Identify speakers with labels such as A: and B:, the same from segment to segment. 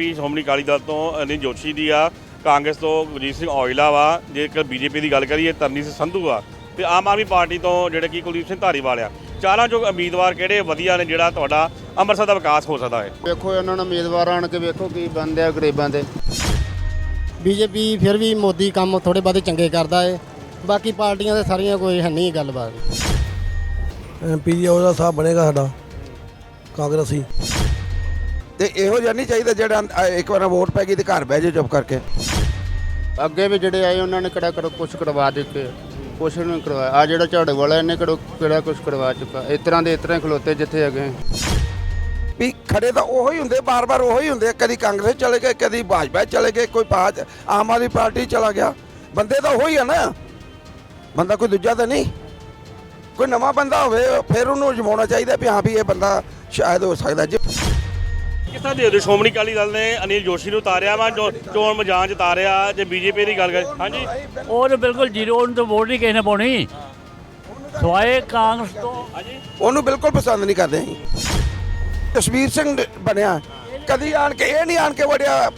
A: MP Shiromani Akali Dal ਤੋਂ ਅਨਿਲ ਜੋਸ਼ੀ ਦੀ ਆ ਕਾਂਗਰਸ ਤੋਂ ਗੁਰਜੀਤ ਸਿੰਘ ਔਜਲਾ ਵਾ ਜੇਕਰ ਬੀਜੇਪੀ ਦੀ ਗੱਲ ਕਰੀਏ ਤਰਨੀ ਸਿੰਘ ਸੰਧੂ ਆ ਤੇ ਆਮ ਆਦਮੀ ਪਾਰਟੀ ਤੋਂ ਜਿਹੜੇ ਕਿ ਕੁਲਦੀਪ ਸਿੰਘ ਧਾਰੀਵਾਲ ਆ। ਚਾਰਾਂ ਚੋਂ ਉਮੀਦਵਾਰ ਕਿਹੜੇ ਵਧੀਆ ਨੇ ਜਿਹੜਾ ਤੁਹਾਡਾ ਅੰਮ੍ਰਿਤਸਰ ਦਾ ਵਿਕਾਸ ਹੋ ਸਕਦਾ ਹੈ?
B: ਵੇਖੋ ਇਹਨਾਂ ਨੂੰ ਉਮੀਦਵਾਰ ਆਣ ਕੇ ਵੇਖੋ ਕੀ ਬੰਦੇ ਆ ਗਰੀਬਾਂ ਦੇ।
C: ਬੀਜੇਪੀ ਫਿਰ ਵੀ ਮੋਦੀ ਕੰਮ ਥੋੜੇ ਬਹੁਤੇ ਚੰਗੇ ਕਰਦਾ ਏ। ਬਾਕੀ ਪਾਰਟੀਆਂ ਦੇ ਸਾਰੀਆਂ ਕੋਈ ਹੈ ਨਹੀਂ ਗੱਲਬਾਤ।
D: ਐਮਪੀ ਜੀ ਉਹਦਾ ਸਾਹਿਬ ਬਣੇਗਾ ਸਾਡਾ। ਕਾਂਗਰਸੀ।
E: ਤੇ ਇਹੋ ਜਿਹਾ ਨਹੀਂ ਚਾਹੀਦਾ ਜਿਹੜਾ ਅ, ਇੱਕ ਵਾਰ ਵੋਟ ਪੈ ਗਈ ਤੇ ਘਰ ਬਹਿ ਜਾ ਚੁੱਪ ਕਰਕੇ।
B: ਅੱਗੇ ਵੀ ਜਿਹੜੇ ਆਏ ਉਹਨਾਂ ਨੇ ਕਿਹੜਾ ਕਰੋ ਕੁਝ ਕਰਵਾ ਦਿੱਤੇ। ਕੁਛ ਨਹੀਂ ਕਰਵਾਇਆ। ਆ ਜਿਹੜਾ ਝਾੜੂ ਵਾਲਾ ਇਹਨੇ ਕਿਹੜਾ ਕਿਹੜਾ ਕੁਝ ਕਰਵਾ ਚੁੱਕਾ। ਇਸ ਤਰ੍ਹਾਂ ਦੇ ਇਸ ਤਰ੍ਹਾਂ ਹੀ ਖਲੋਤੇ ਜਿੱਥੇ ਹੈਗੇ।
E: ਵੀ ਖੜੇ ਤਾਂ ਉਹੋ ਹੀ ਹੁੰਦੇ ਬਾਰ-ਬਾਰ ਉਹੋ ਹੀ ਹੁੰਦੇ। ਕਦੀ ਕਾਂਗਰਸ ਚਲੇ ਗਏ ਕਦੀ ਭਾਜਪਾ ਚਲੇ ਗਏ ਕੋਈ ਬਾਜ ਆਮ ਆਦਮੀ ਪਾਰਟੀ ਚਲਾ ਗਿਆ। ਬੰਦੇ ਤਾਂ ਉਹੋ ਹੀ ਆ ਨਾ। ਬੰਦਾ ਕੋਈ ਦੂਜਾ ਤਾਂ ਨਹੀਂ। ਕੋਈ ਨਵਾਂ ਬੰਦਾ ਹੋਵੇ ਫਿਰ ਉਹਨੂੰ ਜਮਾਉਣਾ ਚਾਹੀਦਾ ਵੀ ਹਾਂ ਵੀ ਇਹ ਬੰਦਾ ਸ਼ਾਇਦ ਹੋ ਸਕਦਾ। ਜੇ
A: ਕਿਸ ਤਰ੍ਹਾਂ ਦੇ ਸ਼੍ਰੋਮਣੀ ਅਕਾਲੀ ਦਲ ਨੇ ਅਨਿਲ ਜੋਸ਼ੀ ਨੂੰ ਉਤਾਰਿਆ ਵਾ ਜੋ ਚੋਣ ਮੈਦਾਨ 'ਚ ਉਤਾਰਿਆ ਜੇ ਬੀਜੇਪੀ ਦੀ ਗੱਲ ਕਰੀਏ। ਹਾਂਜੀ।
F: ਉਹ ਤਾਂ ਬਿਲਕੁਲ ਜ਼ੀਰੋ ਉਹਨੂੰ ਤਾਂ ਵੋਟ ਨਹੀਂ ਕਿਸੇ ਨੇ ਪਾਉਣੀ। ਸਵਾਏ ਕਾਂਗਰਸ ਤੋਂ।
E: ਉਹਨੂੰ ਬਿਲਕੁਲ ਪਸੰਦ ਨਹੀਂ ਕਰਦੇ ਅਸੀਂ। ਕਸ਼ਮੀਰ ਸਿੰਘ ਬਣਿਆ। ਕਦੀ ਆਣ ਕੇ ਇਹ ਨਹੀਂ ਆਣ ਕੇ ਵੜਿਆ